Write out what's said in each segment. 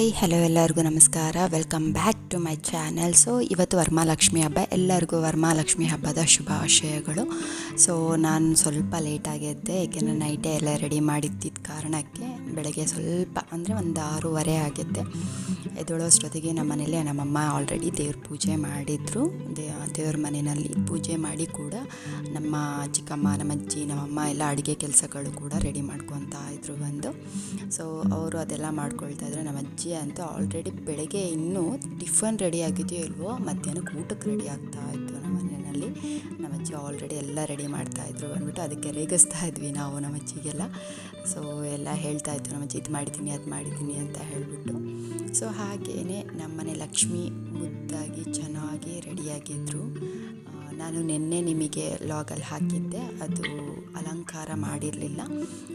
Hi hello ಎಲ್ಲರಿಗೂ ನಮಸ್ಕಾರ. Welcome back to my channel so ಇವತ್ತು ವರಮಹಾಲಕ್ಷ್ಮಿ ಹಬ್ಬ. ಎಲ್ಲರಿಗೂ ವರಮಹಾಲಕ್ಷ್ಮಿ ಹಬ್ಬದ ಶುಭಾಶಯಗಳು. ಸೊ ನಾನು ಸ್ವಲ್ಪ ಲೇಟಾಗಿದ್ದೆ ಏಕೆಂದರೆ ನೈಟೇ ಎಲ್ಲ ರೆಡಿ ಮಾಡಿದ್ದಿದ್ದ ಕಾರಣಕ್ಕೆ ಬೆಳಗ್ಗೆ ಸ್ವಲ್ಪ, ಅಂದರೆ ಒಂದು ಆರೂವರೆ ಆಗಿದ್ದೆ. ಎದ್ದೋಳೋಷ್ಟೊತ್ತಿಗೆ ನಮ್ಮ ಮನೇಲಿ ನಮ್ಮಮ್ಮ ಆಲ್ರೆಡಿ ದೇವ್ರ ಪೂಜೆ ಮಾಡಿದರು. ದೇ, ದೇವ್ರ ಮನೆಯಲ್ಲಿ ಪೂಜೆ ಮಾಡಿ ಕೂಡ ನಮ್ಮ ಚಿಕ್ಕಮ್ಮ, ನಮ್ಮ ಅಜ್ಜಿ, ನಮ್ಮಮ್ಮ ಎಲ್ಲ ಅಡುಗೆ ಕೆಲಸಗಳು ಕೂಡ ರೆಡಿ ಮಾಡ್ಕೊತಾ ಇದ್ರು ಬಂದು. ಸೊ ಅವರು ಅದೆಲ್ಲ ಮಾಡ್ಕೊಳ್ತಾ ಇದ್ರು. ನಮ್ಮ ಅಜ್ಜಿ ಅಂತೂ ಆಲ್ರೆಡಿ ಬೆಳಗ್ಗೆ ಇನ್ನೂ ಟಿಫನ್ ರೆಡಿ ಆಗಿದೆಯೋ ಇಲ್ವೋ, ಮಧ್ಯಾಹ್ನಕ್ಕೆ ಊಟಕ್ಕೆ ರೆಡಿ ಆಗ್ತಾ ಇತ್ತು ನಮ್ಮ ಮನೆಯಲ್ಲಿ. ನಮ್ಮ ಅಜ್ಜಿ ಆಲ್ರೆಡಿ ಎಲ್ಲ ರೆಡಿ ಮಾಡ್ತಾಯಿದ್ರು ಅಂದ್ಬಿಟ್ಟು ಅದಕ್ಕೆ ರೇಗಿಸ್ತಾ ಇದ್ವಿ ನಾವು ನಮ್ಮ ಅಜ್ಜಿಗೆಲ್ಲ. ಸೊ ಎಲ್ಲ ಹೇಳ್ತಾ ಇತ್ತು ನಮ್ಮ ಅಜ್ಜಿ ಇದು ಮಾಡಿದ್ದೀನಿ, ಅದು ಮಾಡಿದ್ದೀನಿ ಅಂತ ಹೇಳಿಬಿಟ್ಟು. ಸೊ ಹಾಗೆಯೇ ನಮ್ಮನೆ ಲಕ್ಷ್ಮಿ ಮುದ್ದಾಗಿ ಚೆನ್ನಾಗಿ ರೆಡಿಯಾಗಿದ್ದರು ನಾನು ನಿನ್ನೆ ನಿಮಗೆ ಲಾಗಲ್ಲಿ ಹಾಕಿದ್ದೆ. ಅದು ಅಲಂಕಾರ ಮಾಡಿರಲಿಲ್ಲ.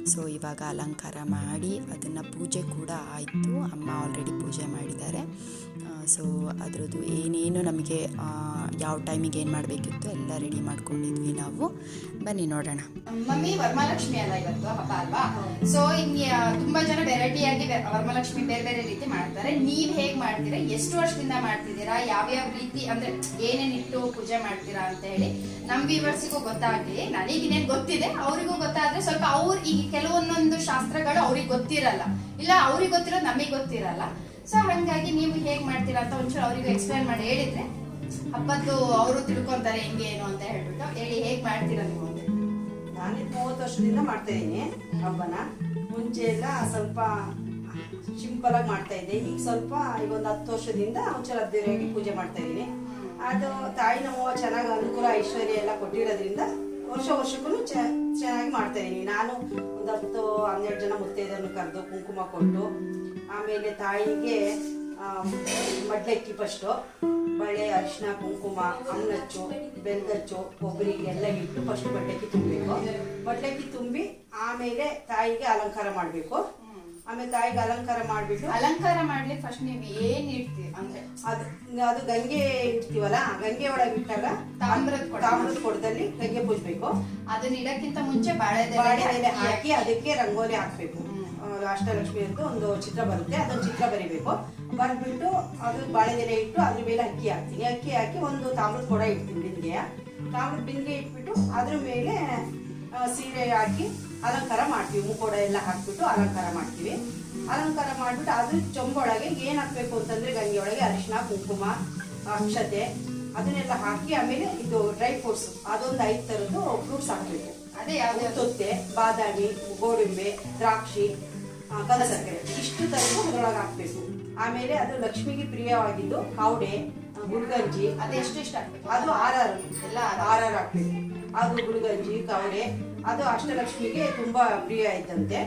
ಸೊ ಇವಾಗ ಅಲಂಕಾರ ಮಾಡಿ ಅದನ್ನು ಪೂಜೆ ಕೂಡ ಆಯಿತು. ಅಮ್ಮ ಆಲ್ರೆಡಿ ಪೂಜೆ ಮಾಡಿದ್ದಾರೆ. ಸೊ ಅದರದ್ದು ಏನೇನು ನಮಗೆ ಯಾವ ಟೈಮಿಗೆ ಏನು ಮಾಡಬೇಕಿತ್ತು ಎಲ್ಲ ರೆಡಿ ಮಾಡ್ಕೊಂಡಿದ್ವಿ ನಾವು. ಬನ್ನಿ ನೋಡೋಣ. ಮಮ್ಮಿ ವರಮಹಾಲಕ್ಷ್ಮಿ ಅಲ್ಲ ಇವತ್ತು ಹಬ್ಬ ಅಲ್ವಾ? ಸೊ ಇನ್ ತುಂಬಾ ಜನ ವೆರೈಟಿ ಆಗಿ ವೆ- ವರಮಹಾಲಕ್ಷ್ಮಿ ಬೇರೆ ಬೇರೆ ರೀತಿ ಮಾಡ್ತಾರೆ. ನೀವ್ ಹೇಗ್ ಮಾಡ್ತೀರಾ? ಎಷ್ಟು ವರ್ಷದಿಂದ ಮಾಡ್ತಿದ್ದೀರಾ? ಯಾವ್ಯಾವ ರೀತಿ, ಅಂದ್ರೆ ಏನೇನಿಟ್ಟು ಪೂಜೆ ಮಾಡ್ತೀರಾ ಅಂತ ಹೇಳಿ ನಮ್ ವ್ಯೂವರ್ಸಿಗೂ ಗೊತ್ತಾಗ್ಲಿ. ನನಗಿನೇನು ಗೊತ್ತಿದೆ, ಅವರಿಗೂ ಗೊತ್ತಾದ್ರೆ ಸ್ವಲ್ಪ ಅವ್ರ ಈಗ ಕೆಲವೊಂದೊಂದು ಶಾಸ್ತ್ರಗಳು ಅವ್ರಿಗೆ ಗೊತ್ತಿರಲ್ಲ. ಇಲ್ಲ, ಅವ್ರಿಗೆ ಗೊತ್ತಿರೋದು ನಮಗೆ ಗೊತ್ತಿರಲ್ಲ. ಸೊ ಹಂಗಾಗಿ ನೀವು ಹೇಗ್ ಮಾಡ್ತೀರಾ ಅಂತ ಒಂಚೂರು ಅವ್ರಿಗೂ ಎಕ್ಸ್ಪ್ಲೈನ್ ಮಾಡಿ. ಹೇಳಿದ್ರೆ ಹಬ್ಬದ್ದು ಅವರು ತಿಳ್ಕೊಂತಾರೆ ಹೆಂಗೆ ಏನು ಅಂತ ಹೇಳ್ಬಿಟ್ಟು. ಹೇಳಿ, ಹೇಗ್ ಮಾಡ್ತೀರಾ ನೀವು ನಾನು ಮೂವತ್ತು ವರ್ಷದಿಂದ ಮಾಡ್ತಾ ಇದ್ದೀನಿ ಹಬ್ಬನ. ಮುಂಚೆ ಎಲ್ಲ ಸ್ವಲ್ಪ ಸಿಂಪಲ್ ಆಗಿ ಮಾಡ್ತಾ ಇದ್ದೆ. ಈಗ ಸ್ವಲ್ಪ ಈಗ ಒಂದು ಹತ್ತು ವರ್ಷದಿಂದ ಒಂಚೂರು ಅದ್ದೂರಿಯಾಗಿ ಪೂಜೆ ಮಾಡ್ತಾ ಇದ್ದೀನಿ. ಅದು ತಾಯಿ ನಮ್ಮ ಚೆನ್ನಾಗಿ ಅನುಕೂಲ, ಐಶ್ವರ್ಯ ಎಲ್ಲ ಕೊಟ್ಟಿರೋದ್ರಿಂದ ವರ್ಷ ವರ್ಷಕ್ಕೂ ಚೆನ್ನಾಗಿ ಮಾಡ್ತಾ ಇದ್ದೀನಿ. ನಾನು ಒಂದು ಹತ್ತು ಹನ್ನೆರಡು ಜನ ಮುತ್ತೈದನ್ನು ಕರೆದು ಕುಂಕುಮ ಕೊಟ್ಟು ಆಮೇಲೆ ತಾಯಿಗೆ ಮಡ್ಲಕ್ಕಿ ಫಸ್ಟು ಬಳೆ ಅರಿಶಿನ ಕುಂಕುಮ ಅನ್ನಚ್ಚು ಬೆಂದಚ್ಚು ಕೊಬ್ಬರಿ ಎಲ್ಲ ಇಟ್ಟು ಫಸ್ಟ್ ಮಡ್ಲಕ್ಕಿ ತುಂಬಬೇಕು. ಮಡ್ಲಕ್ಕಿ ತುಂಬಿ ಆಮೇಲೆ ತಾಯಿಗೆ ಅಲಂಕಾರ ಮಾಡಬೇಕು. ಆಮೇಲೆ ತಾಯಿಗೆ ಅಲಂಕಾರ ಮಾಡ್ಬಿಟ್ಟು ಅಲಂಕಾರ ಮಾಡ್ಲಿಕ್ಕೆ ಫಸ್ಟ್ ನೀವು ಏನ್ ಇಡ್ತೀವಿ ಅಂದ್ರೆ ಅದು ಅದು ಗಂಗೆ ಇಡ್ತೀವಲ್ಲ ಗಂಗೆ ಒಳಗೆ ಇಟ್ಟಾಗ ತಾಮ್ರದ. ತಾಮ್ರದ ಕೊಡದಲ್ಲಿ ಗಂಗೆ ಪೂಜಬೇಕು. ಅದನ್ನ ಇಡಕ್ಕಿಂತ ಮುಂಚೆ ಬಾಳೆ ಬಾಳೆ ಹಾಕಿ ಹಾಕಿ ಅದಕ್ಕೆ ರಂಗೋಲಿ ಹಾಕ್ಬೇಕು. ಆ, ಅಷ್ಟಲಕ್ಷ್ಮಿ ಅಂತ ಒಂದು ಚಿತ್ರ ಬರುತ್ತೆ. ಅದೊಂದು ಚಿತ್ರ ಬರಿಬೇಕು. ಬರ್ಬಿಟ್ಟು ಅದು ಬಾಳೆದೆಲೆ ಇಟ್ಟು ಅದ್ರ ಮೇಲೆ ಅಕ್ಕಿ ಹಾಕ್ತೀನಿ. ಅಕ್ಕಿ ಹಾಕಿ ಒಂದು ತಾಮ್ರದ ಕೊಡ ಇಡ್ತೀನಿ ಬಿಂದಿಗೆಯ ತಾಮ್ರದ ಬಿಂದಿಗೆ ಇಟ್ಬಿಟ್ಟು ಅದ್ರ ಮೇಲೆ ಸೀರೆ ಹಾಕಿ ಅಲಂಕಾರ ಮಾಡ್ತೀವಿ. ಮುಕೋಡ ಎಲ್ಲ ಹಾಕ್ಬಿಟ್ಟು ಅಲಂಕಾರ ಮಾಡ್ತೀವಿ. ಅಲಂಕಾರ ಮಾಡಿಬಿಟ್ಟು ಅದ್ರ ಚೊಂಬೊಳಗೆ ಏನ್ ಹಾಕ್ಬೇಕು ಅಂತಂದ್ರೆ ಗಂಗೆ ಒಳಗೆ ಅರಿಶಿನ ಕುಂಕುಮ ಅಕ್ಷತೆ ಅದನ್ನೆಲ್ಲ ಹಾಕಿ ಆಮೇಲೆ ಇದು ಡ್ರೈ ಫ್ರೂಟ್ಸ್. ಅದೊಂದು ಐದು ಥರದ್ದು ಫ್ರೂಟ್ಸ್ ಹಾಕ್ಬೇಕು. ಅದೇ ಯಾವ್ದು? ತೊತ್ತೆ ಬಾದಾಮಿ ಗೋಡಂಬೆ ದ್ರಾಕ್ಷಿ ಆ, ಕಲ್ಲಸಕ್ಕರೆ ಇಷ್ಟು ತರದ್ದು ಅದರೊಳಗೆ ಹಾಕ್ಬೇಕು ಆಮೇಲೆ ಅದು ಲಕ್ಷ್ಮಿಗೆ ಪ್ರಿಯವಾಗಿದ್ದು ಕಾವಡೆ ಗುಡ್ಗಂಜಿ ಗುಳ್ಗಂಜಿ ಅದು ಎಷ್ಟು ಇಷ್ಟ? ಅದು ಆರಾರು. ಎಲ್ಲ ಆರಾರು. ಹಾಕ್ಬೇಕು ಅದು ಗುಳ್ಗಂಜಿ ಕಾವಡೆ ಅದು ಅಷ್ಟಲಕ್ಷ್ಮಿಗೆ ತುಂಬಾ ಪ್ರಿಯ ಇದ್ದಂತೆ.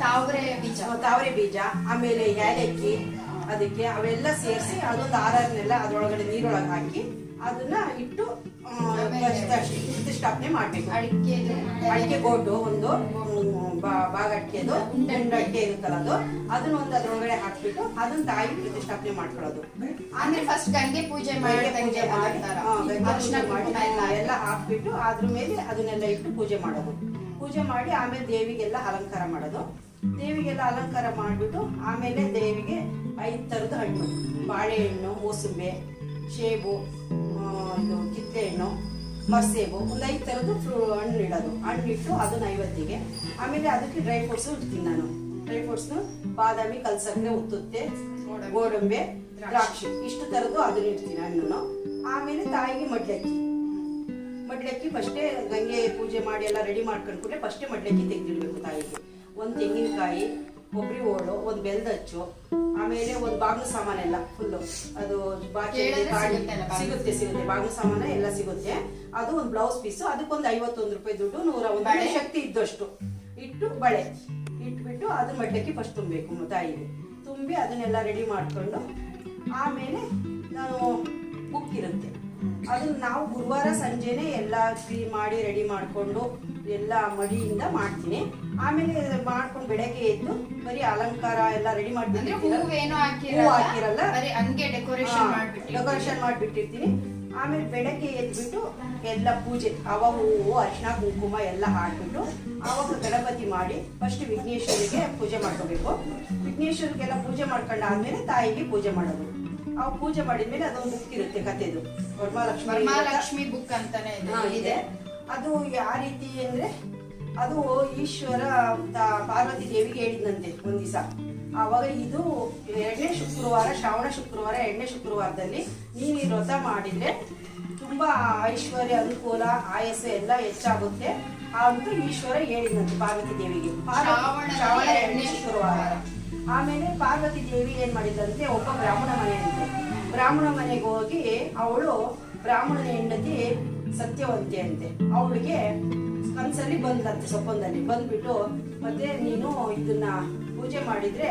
ತಾವರೆ ಬೀಜ. ತಾವರೆ ಬೀಜ ಆಮೇಲೆ ಏಲಕ್ಕಿ ಅದಕ್ಕೆ ಅವೆಲ್ಲ ಸೇರಿಸಿ ಅದೊಂದು ಆರಾರನ್ನೆಲ್ಲ ಅದರೊಳಗಡೆ ನೀರೊಳಗೆ ಹಾಕಿ ಅದನ್ನ ಇಟ್ಟು ಪ್ರತಿಷ್ಠಾಪನೆ- ಮಾಡ್ಬೇಕು. ಅಡಿಕೆ ಅಡಿಕೆ ಗೋಟು ಒಂದು ಹ್ಮ್, ಬಾ- ಬಾಗ ಅಡಿಕೆದು ಉಂಡೆ ಅಡಿಕೆ ಇರುತ್ತಲ್ಲ ಅದು ಅದನ್ನ ಒಂದು ಅದ್ರೊಳಗಡೆ ಹಾಕ್ಬಿಟ್ಟು ಅದನ್ನ ತಾಯಿ ಪ್ರತಿಷ್ಠಾಪನೆ ಮಾಡ್ಕೊಳ್ಳೋದು. ಆಮೇಲೆ ಫಸ್ಟ್ ಗಂಗೆ ಪೂಜೆ ಮಾಡಿ ಪೂಜೆ ಮಾಡಿ ಎಲ್ಲ ಹಾಕ್ಬಿಟ್ಟು ಅದ್ರ ಮೇಲೆ ಅದನ್ನೆಲ್ಲ ಇಟ್ಟು ಪೂಜೆ ಮಾಡೋದು. ಪೂಜೆ ಮಾಡಿ ಆಮೇಲೆ ದೇವಿಗೆಲ್ಲ ಅಲಂಕಾರ ಮಾಡೋದು. ದೇವಿಗೆಲ್ಲ ಅಲಂಕಾರ ಮಾಡಿಬಿಟ್ಟು ಆಮೇಲೆ ದೇವಿಗೆ ಐದು ಥರದ ಹಣ್ಣು ಬಾಳೆಹಣ್ಣು ಮೂಸುಂಬೆ ಸೇಬು ಇದು ಕಿತ್ತೆ ಹಣ್ಣು ಮರ್ಸೇಬು ಒಂದು ಐದು ಥರದ್ದು ಫ್ರೂ ಹಣ್ಣು ಇಡೋದು. ಹಣ್ಣು ಇಟ್ಟು ಅದನ್ನ ಐವತ್ತಿಗೆ. ಆಮೇಲೆ ಅದಕ್ಕೆ ಡ್ರೈ ಫ್ರೂಟ್ಸು ಇಡ್ತೀನಿ ನಾನು. ಡ್ರೈ ಫ್ರೂಟ್ಸ್ನು ಬಾದಾಮಿ ಕಲ್ಸಕ್ಕೆ ಉತ್ತುತ್ತೆ ಗೋಡಂಬೆ ದ್ರಾಕ್ಷಿ. ಇಷ್ಟು ಥರದ್ದು ಅದನ್ನ ಇಡ್ತೀನಿ ಹಣ್ಣನ್ನು. ಆಮೇಲೆ ತಾಯಿಗೆ ಮಡ್ಲಕ್ಕಿ. ಮಡ್ಲಕ್ಕಿ ಫಸ್ಟೇ ಗಂಗೆ ಪೂಜೆ ಮಾಡಿ ಎಲ್ಲ ರೆಡಿ ಮಾಡ್ಕೊಂಡ್ಬಿಟ್ರೆ ಫಸ್ಟೇ ಮಡ್ಲಕ್ಕಿ ತೆಗೆದಿಡ್ಬೇಕು ತಾಯಿಗೆ. ಒಂದು ತೆಂಗಿನಕಾಯಿ ಕೊಬ್ಬರಿ ಓಡು ಒಂದು ಬೆಲ್ದಚ್ಚು ಆಮೇಲೆ ಒಂದು ಬಾಗಿಲು ಸಾಮಾನೆಲ್ಲ ಫುಲ್ಲು ಅದು ಬಾಕಿ ಸಿಗುತ್ತೆ ಸಿಗುತ್ತೆ ಬಾಗಿಲು ಸಾಮಾನ ಎಲ್ಲ ಸಿಗುತ್ತೆ. ಅದು ಒಂದು ಬ್ಲೌಸ್ ಪೀಸು ಅದಕ್ಕೊಂದು ಐವತ್ತೊಂದು ರೂಪಾಯಿ ದುಡ್ಡು ನೂರ ಒಂದು ಬಳೆ? ಶಕ್ತಿ ಇದ್ದಷ್ಟು. ಇಟ್ಟು ಬಳೆ. ಇಟ್ಬಿಟ್ಟು ಅದು ಮಡ್ಡಕ್ಕೆ ಫಸ್ಟ್ ತುಂಬಬೇಕು ತಾಯಿಗೆ. ತುಂಬಿ ಅದನ್ನೆಲ್ಲ ರೆಡಿ ಮಾಡ್ಕೊಂಡು ಆಮೇಲೆ ನಾನು ಬುಕ್ ಇರುತ್ತೆ. ಅದನ್ನ ನಾವು ಗುರುವಾರ ಸಂಜೆನೆ ಎಲ್ಲ ಕ್ಲೀನ್ ಮಾಡಿ ರೆಡಿ ಮಾಡಿಕೊಂಡು ಎಲ್ಲ ಮಡಿಯಿಂದ ಮಾಡ್ತೀನಿ. ಆಮೇಲೆ ಮಾಡ್ಕೊಂಡು ಬೆಳಗ್ಗೆ ಎದ್ದು ಬರೀ ಅಲಂಕಾರ ಎಲ್ಲ ರೆಡಿ ಹಾಕಿರಲ್ಲ? ಡೆಕೋರೇಷನ್ ಮಾಡ್ಬಿಟ್ಟು ಡೆಕೋರೇಷನ್ ಮಾಡಿಬಿಟ್ಟಿರ್ತೀನಿ. ಆಮೇಲೆ ಬೆಳಗ್ಗೆ ಎದ್ಬಿಟ್ಟು ಎಲ್ಲ ಪೂಜೆ ಅವ ಹೂವು ಅರ್ಶಿನ ಕುಂಕುಮ ಎಲ್ಲ ಹಾಕ್ಬಿಟ್ಟು ಆವಾಗ ಗಣಪತಿ ಮಾಡಿ ಫಸ್ಟ್ ವಿಘ್ನೇಶ್ವರಿಗೆ ಪೂಜೆ ಮಾಡ್ಕೋಬೇಕು. ವಿಘ್ನೇಶ್ವರಿಗೆಲ್ಲ ಪೂಜೆ ಮಾಡ್ಕೊಂಡಾದ್ಮೇಲೆ ತಾಯಿಗೆ ಪೂಜೆ ಮಾಡೋದು. ಅವು ಪೂಜೆ ಮಾಡಿದ ಮೇಲೆ ಅದೊಂದು ಬುಕ್ ಇರುತ್ತೆ ಕಥೆದು. ವರಮಹಾಲಕ್ಷ್ಮಿ ವರಮಹಾಲಕ್ಷ್ಮಿ ಬುಕ್ ಅಂತಾನೆ ಇದೆ. ಅದು ಯಾವ ರೀತಿ ಅಂದ್ರೆ ಅದು ಈಶ್ವರ ಪಾರ್ವತಿ ದೇವಿಗೆ ಹೇಳಿದಂತೆ ಒಂದ್ ದಿವಸ. ಆವಾಗ ಇದು ಎರಡನೇ ಶುಕ್ರವಾರ ಶ್ರಾವಣ ಶುಕ್ರವಾರ ಎರಡನೇ ಶುಕ್ರವಾರದಲ್ಲಿ ನೀನು ಈ ವ್ರತ ಮಾಡಿದ್ರೆ ತುಂಬಾ ಐಶ್ವರ್ಯ ಅನುಕೂಲ ಆಯಸ್ಸು ಎಲ್ಲ ಹೆಚ್ಚಾಗುತ್ತೆ ಅಂತ ಈಶ್ವರ ಹೇಳಿದಂತೆ ಪಾರ್ವತಿ ದೇವಿಗೆ. ಶ್ರಾವಣ ಎರಡನೇ ಶುಕ್ರವಾರ. ಆಮೇಲೆ ಪಾರ್ವತಿ ದೇವಿ ಏನ್ ಮಾಡಿದಂತೆ ಒಬ್ಬ ಬ್ರಾಹ್ಮಣ ಮನೆ ಅಂತೆ ಬ್ರಾಹ್ಮಣ ಮನೆಗೆ ಹೋಗಿ ಅವಳು ಬ್ರಾಹ್ಮಣನ ಹೆಂಡತಿ ಸತ್ಯವಂತಿ ಅಂತೆ. ಅವಳಿಗೆ ಕನ್ಸಲ್ಲಿ ಬಂದ್ಲಂತೆ ಸೊಪ್ಪಂದಲ್ಲಿ. ಬಂದ್ಬಿಟ್ಟು, ಮತ್ತೆ ನೀನು ಇದನ್ನ ಪೂಜೆ ಮಾಡಿದ್ರೆ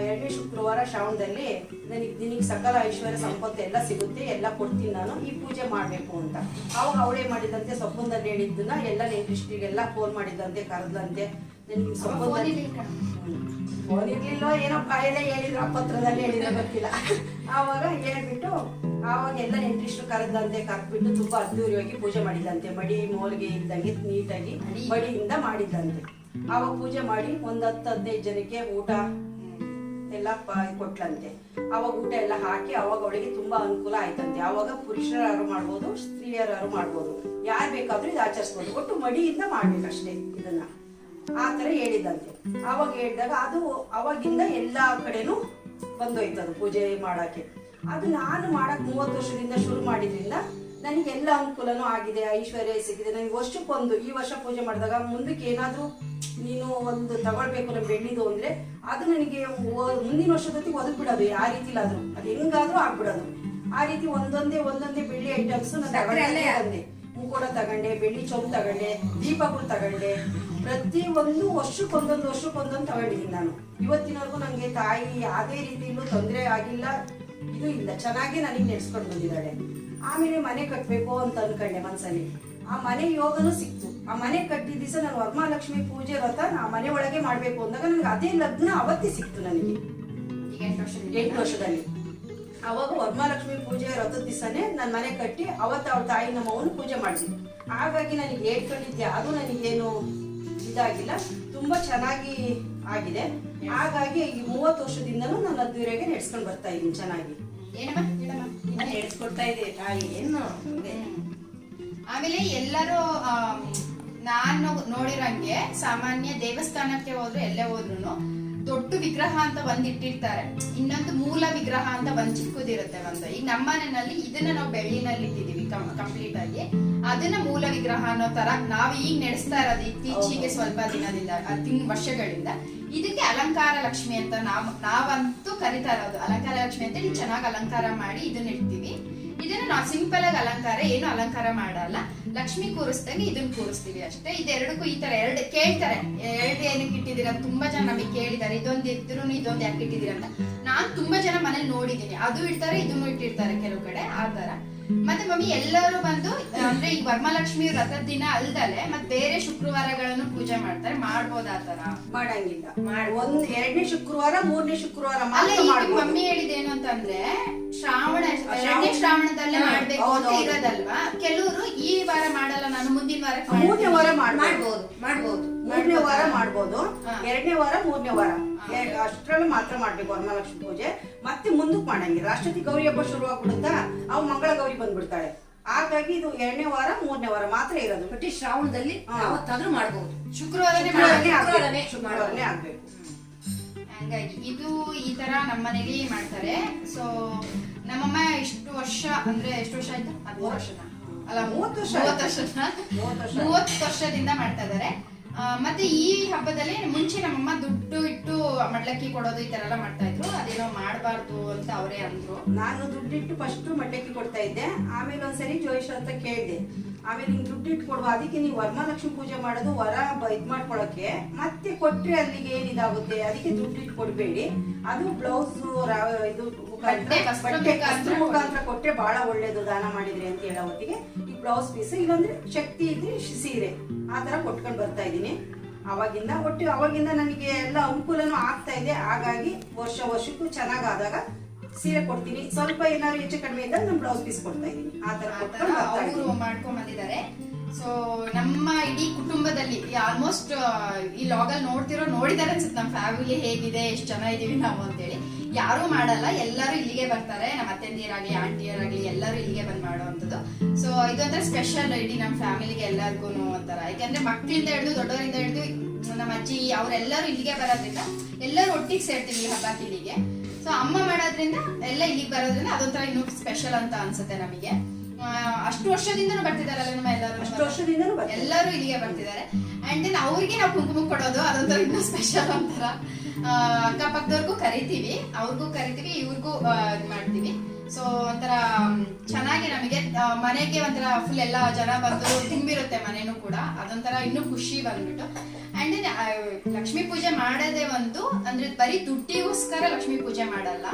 ಎರಡನೇ ಶುಕ್ರವಾರ ಶ್ರಾವಣದಲ್ಲಿ ನನಗೆ ನಿನಗೆ ಸಕಲ ಐಶ್ವರ್ಯ ಸಂಪತ್ತು ಎಲ್ಲ ಸಿಗುತ್ತೆ ಎಲ್ಲ ಕೊಡ್ತೀನಿ ನಾನು ಈ ಪೂಜೆ ಮಾಡಬೇಕು ಅಂತ. ಅವಾಗ ಅವಳೇ ಮಾಡಿದಂತೆ ಸೊಪ್ಪಂದಲ್ಲಿ ಹೇಳಿದ್ದನ್ನ ಎಲ್ಲ ನೆಂಟಿಸ್ಟಿಗೆಲ್ಲ ಫೋನ್ ಮಾಡಿದಂತೆ ಕರೆದಂತೆ ನನಗೆ ಸೊಪ್ಪಂದಲ್ಲಿ ಫೋನ್ ಇರ್ಲಿಲ್ಲೋ ಏನೋ ಕಾಯಿಲೆ ಹೇಳಿದ್ರು ಪತ್ರದಲ್ಲಿ ಹೇಳಿದ್ರೆ ಗೊತ್ತಿಲ್ಲ. ಆವಾಗ ಹೇಳ್ಬಿಟ್ಟು ಆವಾಗ ಎಲ್ಲ ನೆಂಟ್ರಿಷ್ಟು ಕರೆದಂತೆ ಕರೆದ್ಬಿಟ್ಟು ತುಂಬಾ ಅದ್ದೂರಿಯಾಗಿ ಪೂಜೆ ಮಾಡಿದಂತೆ ಮಡಿ ಮೋಲ್ಗೆ ಇದ್ದಂಗೆ ನೀಟಾಗಿ ಮಡಿಯಿಂದ ಮಾಡಿದ್ದಂತೆ ಆವಾಗ ಪೂಜೆ ಮಾಡಿ ಒಂದ್ ಹತ್ತು ಹದಿನೈದು ಜನಕ್ಕೆ ಊಟ ಎಲ್ಲ ಕೊಟ್ಲಂತೆ. ಅವಾಗ ಊಟ ಎಲ್ಲ ಹಾಕಿ ಅವಾಗ ಅವಳಿಗೆ ತುಂಬಾ ಅನುಕೂಲ ಆಯ್ತಂತೆ. ಅವಾಗ ಪುರುಷರಾರು ಮಾಡ್ಬೋದು, ಸ್ತ್ರೀಯರಾರು ಮಾಡ್ಬೋದು. ಯಾರು ಬೇಕಾದ್ರೂ ಇದು ಆಚರಿಸ್ಬೋದು. ಒಟ್ಟು ಮಡಿಯಿಂದ ಮಾಡ್ಬೇಕಷ್ಟೇ ಇದನ್ನ. ಆ ತರ ಹೇಳಿದಂತೆ. ಅವಾಗ ಹೇಳಿದಾಗ ಅದು ಅವಾಗಿಂದ ಎಲ್ಲಾ ಕಡೆನೂ ಬಂದೋಯ್ತದು ಪೂಜೆ ಮಾಡಕ್ಕೆ. ಅದು ನಾನು ಮಾಡಕ್ ಮೂವತ್ತು ವರ್ಷದಿಂದ ಶುರು ಮಾಡಿದ್ರಿಂದ ನನಗೆ ಎಲ್ಲ ಅನುಕೂಲನೂ ಆಗಿದೆ, ಐಶ್ವರ್ಯ ಸಿಕ್ಕಿದೆ. ನನಗೆ ವರ್ಷಕ್ಕೊಂದು ಈ ವರ್ಷ ಪೂಜೆ ಮಾಡಿದಾಗ ಮುಂದಕ್ಕೆ ಏನಾದ್ರೂ ನೀನು ಒಂದು ತಗೊಳ್ಬೇಕು ನಮ್ಮ ಬೆಣ್ಣಿದು ಅಂದ್ರೆ ಅದು ನನಗೆ ಮುಂದಿನ ವರ್ಷದೊತ್ತಿಗೆ ಒದಗ್ ಬಿಡೋದು ರೀತಿ ರೀತಿಲಾದ್ರೂ. ಅದು ಹೆಂಗಾದ್ರೂ ಆಗ್ಬಿಡೋದು. ಆ ರೀತಿ ಒಂದೊಂದೇ ಒಂದೊಂದೇ ಬೆಳ್ಳಿ ಐಟಮ್ಸ್ ನಾನು ಮುಕೋಡ ತಗೊಂಡೆ ಬೆಳ್ಳಿ ಚೊಂಬ್ ತಗೊಂಡೆ ದೀಪಗಳು ತಗೊಂಡೆ. ಪ್ರತಿ ಒಂದು ವರ್ಷಕ್ಕೊಂದೊಂದು ವರ್ಷಕ್ಕೊಂದೊಂದು ತಗೊಂಡಿದ್ದೀನಿ ನಾನು. ಇವತ್ತಿನವರೆಗೂ ನನಗೆ ತಾಯಿ ಯಾವುದೇ ರೀತಿಯಲ್ಲೂ ತೊಂದರೆ ಆಗಿಲ್ಲ ಇದು ಇಲ್ಲ. ಚೆನ್ನಾಗಿ ನನಗೆ ನೆಡ್ಸ್ಕೊಂಡು ಬಂದಿದ್ದಾಳೆ. ಆಮೇಲೆ ಮನೆ ಕಟ್ಟಬೇಕು ಅಂತ ಅನ್ಕೊಂಡೆ ಮನ್ಸಲ್ಲಿ. ಆ ಮನೆ ಯೋಗನೂ ಸಿಕ್ತು. ಆ ಮನೆ ಕಟ್ಟಿದ ದಿವಸ ನಾನು ವರಮಹಾಲಕ್ಷ್ಮಿ ಪೂಜೆ ವ್ರತ ಆ ಮನೆ ಒಳಗೆ ಮಾಡ್ಬೇಕು ಅಂದಾಗ ನನಗೆ ಅದೇ ಲಗ್ನ ಅವತ್ತೇ ಸಿಕ್ತು ನನಗೆ. ಎಂಟು ವರ್ಷದಲ್ಲಿ. ಅವಾಗ ವರಮಹಾಲಕ್ಷ್ಮಿ ಪೂಜೆ ವ್ರತದ ದಿವಸನೇ ನನ್ನ ಮನೆ ಕಟ್ಟಿ ಅವತ್ತು ಅವ್ರ ತಾಯಿ ನಮ್ಮವನು ಪೂಜೆ ಮಾಡಿದ್ವಿ ಹಾಗಾಗಿ ನನಗೆ ಹೇಳ್ಕೊಂಡಿದ್ದೆ ಅದು ನನಗೇನು ಇದಾಗಿಲ್ಲ. ತುಂಬಾ ಚೆನ್ನಾಗಿ ಆಗಿದೆ. ಹಾಗಾಗಿ ಈ ಮೂವತ್ತು ವರ್ಷದಿಂದನೂ ನಾನು ಅದ್ವಿರೆಗೆ ನಡೆಸ್ಕೊಂಡು ಬರ್ತಾ ಇದ್ದೀನಿ ಚೆನ್ನಾಗಿ. ನಾನು ಏನು ಅದೇ. ಆಮೇಲೆ ಎಲ್ಲರೂ ನಾನು ನೋಡಿರಂಗೆ ಸಾಮಾನ್ಯ ದೇವಸ್ಥಾನಕ್ಕೆ ಹೋದ್ರು ಎಲ್ಲೇ ಹೋದ್ರು ದೊಡ್ಡ ವಿಗ್ರಹ ಅಂತ ಒಂದ್ ಇಟ್ಟಿರ್ತಾರೆ. ಇನ್ನೊಂದು ಮೂಲ ವಿಗ್ರಹ ಅಂತ ಒಂದ್ ಚಿಕ್ಕದಿರುತ್ತೆ ಒಂದು. ಈಗ ನಮ್ಮ ಮನೆಯಲ್ಲಿ ಇದನ್ನ ನಾವು ಬೆಳ್ಳಿನಲ್ಲಿ ಇಟ್ಟಿದೀವಿ ಕಂಪ್ಲೀಟ್ ಆಗಿ. ಅದನ್ನ ಮೂಲ ವಿಗ್ರಹ ಅನ್ನೋ ತರ ನಾವ್ ಈಗ ನಡೆಸ್ತಾ ಇರೋದು ಇತ್ತೀಚೆಗೆ ಸ್ವಲ್ಪ ದಿನದಿಂದ ತಿಂಗ್ ವರ್ಷಗಳಿಂದ. ಇದಕ್ಕೆ ಅಲಂಕಾರ ಲಕ್ಷ್ಮಿ ಅಂತ ನಾವ್ ನಾವಂತೂ ಕರಿತಾ ಇರೋದು. ಅಲಂಕಾರ ಲಕ್ಷ್ಮಿ ಅಂತ ಚೆನ್ನಾಗಿ ಅಲಂಕಾರ ಮಾಡಿ ಇದನ್ನ ಇಡ್ತೀವಿ. ಇದನ್ನ ನಾವು ಸಿಂಪಲ್ ಆಗಿ ಅಲಂಕಾರ, ಏನು ಅಲಂಕಾರ ಮಾಡಲ್ಲ. ಲಕ್ಷ್ಮಿ ಕೂರಿಸ್ದಂಗೆ ಇದನ್ನ ಕೂರಿಸ್ತೀವಿ ಅಷ್ಟೇ. ಇದೆರಡಕ್ಕೂ ಈ ತರ ಎರಡು ಕೇಳ್ತಾರೆ. ಎರಡು ಏನಕ್ಕೆ ಇಟ್ಟಿದ್ದೀರಾ? ತುಂಬಾ ಜನ ನಮಗೆ ಕೇಳಿದ್ದಾರೆ. ಇದೊಂದು ಇದ್ರು ಇದೊಂದು ಯಾಕೆ ಇಟ್ಟಿದ್ದೀರಾ ಅಂತ. ನಾನ್ ತುಂಬಾ ಜನ ಮನೇಲಿ ನೋಡಿದ್ದೀನಿ. ಅದು ಇಡ್ತಾರೆ, ಇದನ್ನು ಇಟ್ಟಿರ್ತಾರೆ ಕೆಲವು ಕಡೆ. ಆ ತರ ಮತ್ತೆ ಮಮ್ಮಿ ಎಲ್ಲರೂ ಬಂದು ಅಂದ್ರೆ ಈ ವರ್ಮಲಕ್ಷ್ಮಿ ವ್ರತದ ದಿನ ಅಲ್ದಲೆ ಮತ್ತೆ ಬೇರೆ ಶುಕ್ರವಾರಗಳನ್ನು ಪೂಜೆ ಮಾಡ್ತಾರೆ. ಮಾಡ್ಬೋದಾ ಆತರ ತರ ಮಾಡಂಗಿಲ್ಲ. ಒಂದ್ ಎರಡನೇ ಶುಕ್ರವಾರ ಮೂರನೇ ಶುಕ್ರವಾರ ಅಲ್ಲ ಮಾತ್ರ ಈಗ ಮಾಡ್ಬೋದು. ಮಮ್ಮಿ ಹೇಳಿದೇನು ಅಂತಂದ್ರೆ ಶ್ರಾವಣ ಎರಡನೇ ಶ್ರಾವಣದಲ್ಲೇ ಹಾ, ಮಾಡ್ಬೇಕು ಅಂತ ಹೌದು. ಇರೋದಲ್ವಾ? ಕೆಲವರು ಈ ವಾರ ಮಾಡಲ್ಲ ನಾನು ಮುಂದಿನ ವಾರ ಮೂರನೇ ವಾರ ಮಾಡ್ಬೋದು. ಮಾಡ್ಬೋದು. ಮಾಡ್ಬೋದು ಮೂರನೇ ವಾರ ಮಾಡ್ಬೋದು. ಹಾ. ಎರಡನೇ ವಾರ ಮೂರನೇ ವಾರ. ಅಷ್ಟ್ರಲ್ಲಿ ಮಾತ್ರ ಮಾಡ್ಬೇಕು ವರಮಹಾಲಕ್ಷ್ಮಿ ಪೂಜೆ. ಮತ್ತೆ ಮುಂದಕ್ಕೆ ಮಾಡಂಗಿಲ್ಲ. ರಾಷ್ಟ್ರಪತಿ ಗೌರಿ ಹಬ್ಬ ಶುರುವಾಗ್ಬಿಡುತ್ತಾ ಅವ್ ಅವು ಮಂಗಳ ಗೌರಿ ಬಂದ್ಬಿಡ್ತಾಳೆ. ಹಾಗಾಗಿ ಇದು ಎರಡನೇ ವಾರ ಮೂರನೇ ವಾರ ಮಾತ್ರ ಇರೋದು. ಪ್ರತಿ ಶ್ರಾವಣದಲ್ಲಿ ಅವತ್ತಾದ್ರೂ ಯಾವತ್ತಾದ್ರೂ ಮಾಡ್ಬೋದು. ಶುಕ್ರವಾರನೇ ಶುಕ್ರವಾರನೇ. ಆಗ್ಬೇಕು. ಹಂಗಾಗಿ ಇದು ಈ ತರ ನಮ್ಮ ಮನೇಲಿ ಮಾಡ್ತಾರೆ. ಸೊ ನಮ್ಮಮ್ಮ ಇಷ್ಟು ವರ್ಷ ಅಂದ್ರೆ ಎಷ್ಟು ವರ್ಷ ಆಯ್ತು? ಹದಿಮೂರು ವರ್ಷದ ಅಲ್ಲ ಮೂವತ್ತು ವರ್ಷ ಮೂವತ್ತು. ವರ್ಷದ ಮೂವತ್ತು ವರ್ಷ ಮೂವತ್ತು ವರ್ಷದಿಂದ ಮಾಡ್ತಾ ಇದಾರೆ ಆ, ಮತ್ತೆ ಈ ಹಬ್ಬದಲ್ಲಿ ಮುಂಚೆ ನಮ್ಮಮ್ಮ ದುಡ್ಡು ಇಟ್ಟು ಮಡ್ಲಕ್ಕಿ ಕೊಡೋದು ಈ ತರ ಎಲ್ಲ ಮಾಡ್ತಾ ಇದ್ರು. ಅದೇನೋ ಮಾಡಬಾರ್ದು ಅಂತ ಅವರೇ ಅಂದ್ರು. ನಾನು ದುಡ್ಡಿಟ್ಟು ಫಸ್ಟ್ ಮಡ್ಲಕ್ಕಿ ಕೊಡ್ತಾ ಇದ್ದೆ. ಆಮೇಲೆ ಒಂದ್ಸರಿ ಜೋಯಿಸ್ ಅಂತ ಕೇಳಿದೆ. ಆಮೇಲೆ ದುಡ್ಡು ಇಟ್ಟು ಕೊಡುವ ಅದಕ್ಕೆ ನೀವು ವರಮಹಾಲಕ್ಷ್ಮಿ ಪೂಜೆ ಮಾಡೋದು ವರ ಇದು ಮಾಡ್ಕೊಳಕ್ಕೆ. ಮತ್ತೆ ಕೊಟ್ಟರೆ ಅಲ್ಲಿಗೆ ಏನಿದಾಗುತ್ತೆ? ಇದಾಗುತ್ತೆ ಅದಕ್ಕೆ ದುಡ್ಡಿಟ್ಟು ಕೊಡಬೇಡಿ ಅದು ಬ್ಲೌಸ್ ಇದು ಮುಖಾಂತರ ಕೊಟ್ರೆ ಬಹಳ ಒಳ್ಳೇದು ದಾನ ಮಾಡಿದ್ರಿ ಅಂತ ಹೇಳೋ ಹೊತ್ತಿಗೆ. ಬ್ಲೌಸ್ ಪೀಸ್ ಇಲ್ಲಾಂದ್ರೆ ಶಕ್ತಿ ಇದ್ರೆ ಸೀರೆ. ಆ ತರ ಕೊಟ್ಕೊಂಡು ಬರ್ತಾ ಇದ್ದೀನಿ. ಅವಾಗಿಂದ ಒಟ್ಟು ಅವಾಗಿಂದ ನನಗೆ ಎಲ್ಲ ಅನುಕೂಲನೂ ಆಗ್ತಾ ಇದೆ. ಹಾಗಾಗಿ ವರ್ಷ ವರ್ಷಕ್ಕೂ ಚೆನ್ನಾಗಾದಾಗ ಸೀರೆ ಕೊಡ್ತೀನಿ. ಸ್ವಲ್ಪ ಏನಾದ್ರು ಹೆಚ್ಚು ಕಡಿಮೆ ಇದ್ದಾಗ ನಾನು ಬ್ಲೌಸ್ ಪೀಸ್ ಕೊಡ್ತಾ ಇದೀನಿ ಆ ತರ ಕೊಟ್ಕೊಂಡು ಅವರು ಇದ್ದೀನಿ. ಮಾಡ್ಕೊಂಡ್ ಬಂದಿದ್ದಾರೆ. ಸೊ ನಮ್ಮ ಇಡೀ ಕುಟುಂಬದಲ್ಲಿ ಆಲ್ಮೋಸ್ಟ್ ಈ ಲಾಗಲ್ಲಿ ನೋಡ್ತಿರೋ ನೋಡಿದಾರೆ ಅನ್ಸುತ್ತೆ. ನಮ್ಮ ಫ್ಯಾಮಿಲಿ ಹೇಗಿದೆ ಎಷ್ಟು ಜನ ಇದೀವಿ ನಾವು ಅಂತೇಳಿ. ಯಾರು ಮಾಡಲ್ಲ ಎಲ್ಲರೂ ಇಲ್ಲಿಗೆ ಬರ್ತಾರೆ. ನಮ್ಮ ಅತ್ತೆಂದಿಯರಾಗ್ಲಿ ಆಂಟಿಯರಾಗ್ಲಿ ಎಲ್ಲರೂ ಇಲ್ಲಿಗೆ ಬಂದ್ ಮಾಡುವಂಥದ್ದು ಸೊ ಇದೊಂಥರ ಸ್ಪೆಷಲ್ ಇಡೀ ನಮ್ಮ ಫ್ಯಾಮಿಲಿಗೆ ಎಲ್ಲರಿಗೂ ಒಂಥರ. ಯಾಕಂದ್ರೆ ಮಕ್ಕಳಿಂದ ಹಿಡಿದು ದೊಡ್ಡವರಿಂದ ಹಿಡಿದು ನಮ್ಮ ಅಜ್ಜಿ ಅವರೆಲ್ಲರೂ ಇಲ್ಲಿಗೆ ಬರೋದ್ರಿಂದ ಎಲ್ಲರೂ ಒಟ್ಟಿಗೆ ಸೇರ್ತೀವಿ ಹಬ್ಬ ಹಬ್ಬಕ್ಕೆ ಇಲ್ಲಿಗೆ ಸೊ ಅಮ್ಮ ಮಾಡೋದ್ರಿಂದ ಎಲ್ಲ ಇಲ್ಲಿಗೆ ಬರೋದ್ರಿಂದ ಅದೊಂಥರ ಇನ್ನೂ ಸ್ಪೆಷಲ್ ಅಂತ ಅನ್ಸುತ್ತೆ ನಮಗೆ. ಅಷ್ಟು ವರ್ಷದಿಂದನೂ ಬರ್ತಿದಾರಲ್ಲ ನಮ್ಮ ಎಲ್ಲರೂ ಅಷ್ಟು ವರ್ಷದಿಂದನೂ. ಎಲ್ಲರೂ ಇಲ್ಲಿಗೆ ಬರ್ತಿದ್ದಾರೆ ಅಂಡ್ ದೆನ್ ಅವ್ರಿಗೆ ನಾವು ಕುಂಕುಮ ಕೊಡೋದು ಅದೊಂಥರ ಇನ್ನೂ ಸ್ಪೆಷಲ್ ಒಂಥರ. ಆ, ಅಕ್ಕಪಕ್ಕದವ್ರಿಗೂ ಕರಿತೀವಿ, ಅವ್ರಿಗೂ ಕರಿತೀವಿ, ಇವ್ರಿಗೂ ಇದು ಮಾಡ್ತೀವಿ. ಸೊ ಒಂಥರ ಚೆನ್ನಾಗಿ ನಮಗೆ ಮನೆಗೆ ಒಂಥರ ಫುಲ್ ಎಲ್ಲ ಜನ ಬಂದು ತುಂಬಿರುತ್ತೆ ಮನೆನೂ ಕೂಡ. ಅದೊಂಥರ ಇನ್ನೂ ಖುಷಿ ಬಂದ್ಬಿಟ್ಟು. ಅಂಡ್ ಲಕ್ಷ್ಮೀ ಪೂಜೆ ಮಾಡೋದೇ ಒಂದು, ಅಂದ್ರೆ ಬರೀ ದುಡ್ಡಿಗೋಸ್ಕರ ಲಕ್ಷ್ಮೀ ಪೂಜೆ ಮಾಡಲ್ಲ.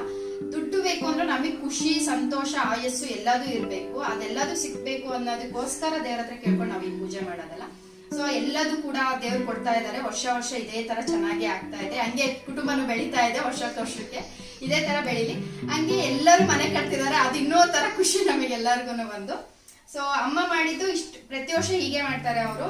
ದುಡ್ಡು ಬೇಕು ಅಂದ್ರೆ ನಮಗೆ ಖುಷಿ, ಸಂತೋಷ, ಆಯಸ್ಸು ಎಲ್ಲದೂ ಇರ್ಬೇಕು. ಅದೆಲ್ಲದೂ ಸಿಗ್ಬೇಕು ಅನ್ನೋದಕ್ಕೋಸ್ಕರ ದೇವ್ರ ಹತ್ರ ಕೇಳ್ಕೊಂಡು ನಾವು ಈ ಪೂಜೆ ಮಾಡೋದಲ್ಲ. ಸೊ ಎಲ್ಲದೂ ಕೂಡ ದೇವ್ರು ಕೊಡ್ತಾ ಇದ್ದಾರೆ. ವರ್ಷ ವರ್ಷ ಇದೇ ತರ ಚೆನ್ನಾಗಿ ಆಗ್ತಾ ಇದೆ. ಹಂಗೆ ಕುಟುಂಬನು ಬೆಳೀತಾ ಇದೆ ವರ್ಷ ವರ್ಷಕ್ಕೆ ಇದೇ ತರ ಬೆಳೀಲಿ. ಹಂಗೆ ಎಲ್ಲರೂ ಮನೆ ಕಟ್ತಿದ್ದಾರೆ. ಅದು ಇನ್ನೂ ತರ ಖುಷಿ ನಮಗೆಲ್ಲರಿಗೂ ಒಂದು. ಸೊ ಅಮ್ಮ ಮಾಡಿದ್ದು ಇಷ್ಟು, ಪ್ರತಿ ವರ್ಷ ಹೀಗೆ ಮಾಡ್ತಾರೆ ಅವರು.